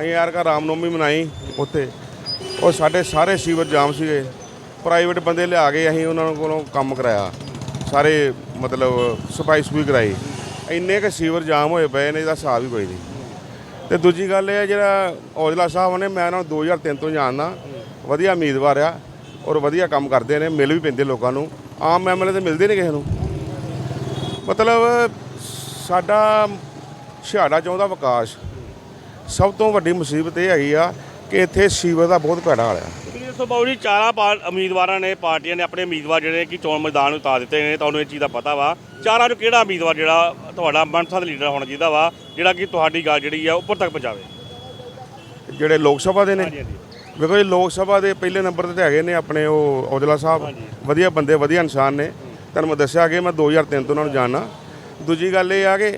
G: ਅਸੀਂ ਯਾਰ ਕਾ ਰਾਮਨੌਮੀ ਮਨਾਈ ਉੱਥੇ। ਉਹ ਸਾਡੇ ਸਾਰੇ ਸ਼ੀਵਰ ਜਾਮ ਸੀਗੇ। ਪ੍ਰਾਈਵੇਟ ਬੰਦੇ ਲਿਆ ਕੇ ਅਸੀਂ ਉਹਨਾਂ ਕੋਲੋਂ ਕੰਮ ਕਰਾਇਆ। ਸਾਰੇ ਮਤਲਬ ਸਫ਼ਾਈ ਸਫੂਈ ਕਰਾਈ। ਇੰਨੇ ਕੁ ਸੀਵਰ ਜਾਮ ਹੋਏ ਪਏ ਨੇ, ਇਹਦਾ ਹਿਸਾਬ ਹੀ ਕੋਈ ਨਹੀਂ। ਤੇ ਦੂਜੀ ਗੱਲ ਇਹ ਹੈ ਜਿਹੜਾ ਔਜਲਾ ਸਾਹਿਬ ਨੇ, ਮੈਂ ਉਹਨਾਂ ਨੂੰ 2003 ਤੋਂ ਜਾਣਦਾ। ਵਧੀਆ ਉਮੀਦਵਾਰ ਆ ਔਰ ਵਧੀਆ ਕੰਮ ਕਰਦੇ ਨੇ, ਮਿਲ ਵੀ ਪੈਂਦੇ ਲੋਕਾਂ ਨੂੰ। ਆਮ ਐਮਐਲਏ ਤੇ ਮਿਲਦੇ ਨਹੀਂ ਕਿਸੇ ਨੂੰ। ਮਤਲਬ ਸਾਡਾ ਛਿਆੜਾ ਚਾਹੁੰਦਾ ਵਿਕਾਸ ਸਭ ਤੋਂ ਵੱਡੀ ਮੁਸੀਬਤ ਇਹ ਹੈਗੀ ਆ ਕਿ ਇੱਥੇ ਸੀਵਰ ਦਾ ਬਹੁਤ ਭੈੜਾ ਹਾਲ ਆ।
A: ਤੁਸੀਂ ਦੱਸੋ ਬਾਬੂ ਜੀ ਚਾਰਾਂ ਪਾਰ ਉਮੀਦਵਾਰਾਂ ਨੇ ਪਾਰਟੀਆਂ ਨੇ ਆਪਣੇ ਉਮੀਦਵਾਰ ਜਿਹੜੇ ਕਿ ਚੋਣ ਮੈਦਾਨ ਨੂੰ ਉਤਾਰ ਦਿੱਤੇ ਨੇ ਤੁਹਾਨੂੰ ਇਹ ਚੀਜ਼ ਦਾ ਪਤਾ ਵਾ। ਚਾਰਾਂ ਚੋਂ ਕਿਹੜਾ ਉਮੀਦਵਾਰ ਜਿਹੜਾ ਤੁਹਾਡਾ ਮਨਪਸੰਦ ਲੀਡਰ ਹੋਣਾ ਚਾਹੀਦਾ ਵਾ ਜਿਹੜਾ ਕਿ ਤੁਹਾਡੀ ਗੱਲ ਜਿਹੜੀ ਆ ਉੱਪਰ ਤੱਕ ਪਹੁੰਚਾਵੇ?
G: ਜਿਹੜੇ ਲੋਕ ਸਭਾ ਦੇ ਨੇ?
A: ਹਾਂਜੀ
G: ਵੇਖੋ ਜੀ ਲੋਕ ਸਭਾ ਦੇ ਪਹਿਲੇ ਨੰਬਰ ਤੇ ਤਾਂ ਹੈਗੇ ਨੇ ਆਪਣੇ ਉਹ ਔਜਲਾ ਸਾਹਿਬ। ਵਧੀਆ ਬੰਦੇ ਵਧੀਆ ਇਨਸਾਨ ਨੇ। ਤੁਹਾਨੂੰ ਮੈਂ ਦੱਸਿਆ ਕਿ ਮੈਂ 2003 ਤੋਂ ਉਹਨਾਂ ਨੂੰ ਜਾਣਦਾ ਦੂਜੀ ਗੱਲ ਇਹ ਆ ਕਿ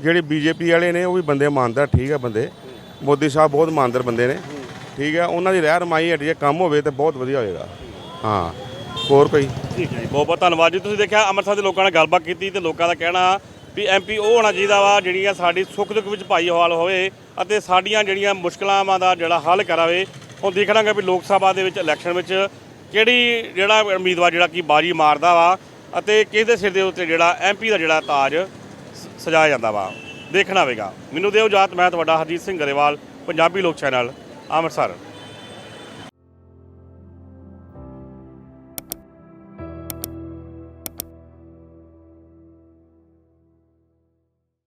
G: ਜਿਹੜੇ ਬੀਜੇਪੀ ਵਾਲੇ ਨੇ ਉਹ ਵੀ ਬੰਦੇ ਇਮਾਨਦਾਰ ਠੀਕ ਹੈ ਬੰਦੇ। ਮੋਦੀ ਸਾਹਿਬ ਬਹੁਤ ਇਮਾਨਦਾਰ ਬੰਦੇ ਨੇ। ਠੀਕ ਹੈ, ਉਹਨਾਂ ਦੀ ਰਹਿ ਰਮਾਈ ਹਟ ਜੇ ਕੰਮ ਹੋਵੇ ਤੇ ਬਹੁਤ ਵਧੀਆ ਹੋਏਗਾ। ਹਾਂ, ਹੋਰ ਕੋਈ?
A: ਠੀਕ ਹੈ ਜੀ, ਬਹੁਤ ਬਹੁਤ ਧੰਨਵਾਦ ਜੀ। ਤੁਸੀਂ ਦੇਖਿਆ ਅੰਮ੍ਰਿਤਸਰ ਦੇ ਲੋਕਾਂ ਨਾਲ ਗੱਲਬਾਤ ਕੀਤੀ ਤੇ ਲੋਕਾਂ ਦਾ ਕਹਿਣਾ ਵੀ ਐਮਪੀ ਉਹ ਹੋਣਾ ਚਾਹੀਦਾ ਵਾ ਜਿਹੜੀਆਂ ਸਾਡੀ ਸੁੱਖ ਦੁੱਖ ਵਿੱਚ ਭਾਈ ਹਾਲ ਹੋਵੇ ਅਤੇ ਸਾਡੀਆਂ ਜਿਹੜੀਆਂ ਮੁਸ਼ਕਲਾਵਾਂ ਦਾ ਜਿਹੜਾ ਹੱਲ ਕਰਾਵੇ, ਹੁਣ ਦੇਖ ਲਾਂਗੇ ਵੀ ਲੋਕ ਸਭਾ ਦੇ ਵਿੱਚ ਇਲੈਕਸ਼ਨ ਵਿੱਚ ਕਿਹੜੀ ਜਿਹੜਾ ਉਮੀਦਵਾਰ ਜਿਹੜਾ ਕਿ ਬਾਜੀ ਮਾਰਦਾ ਵਾ ਅਤੇ ਕਿਸ ਦੇ ਸਿਰ ਦੇ ਉੱਤੇ ਜਿਹੜਾ ਐਮਪੀ ਦਾ ਜਿਹੜਾ ਤਾਜ ਸਜਾਇਆ ਜਾਂਦਾ ਵਾ। ਦੇਖਣਾ ਹੋਵੇਗਾ। ਮੈਨੂੰ ਦਿਓ ਜਾਤ ਮੈਂ ਤੁਹਾਡਾ ਹਰਜੀਤ ਸਿੰਘ ਗਰੇਵਾਲ, ਪੰਜਾਬੀ ਲੋਕ ਚੈਨਲ। ਅੰਮ੍ਰਿਤਸਰ।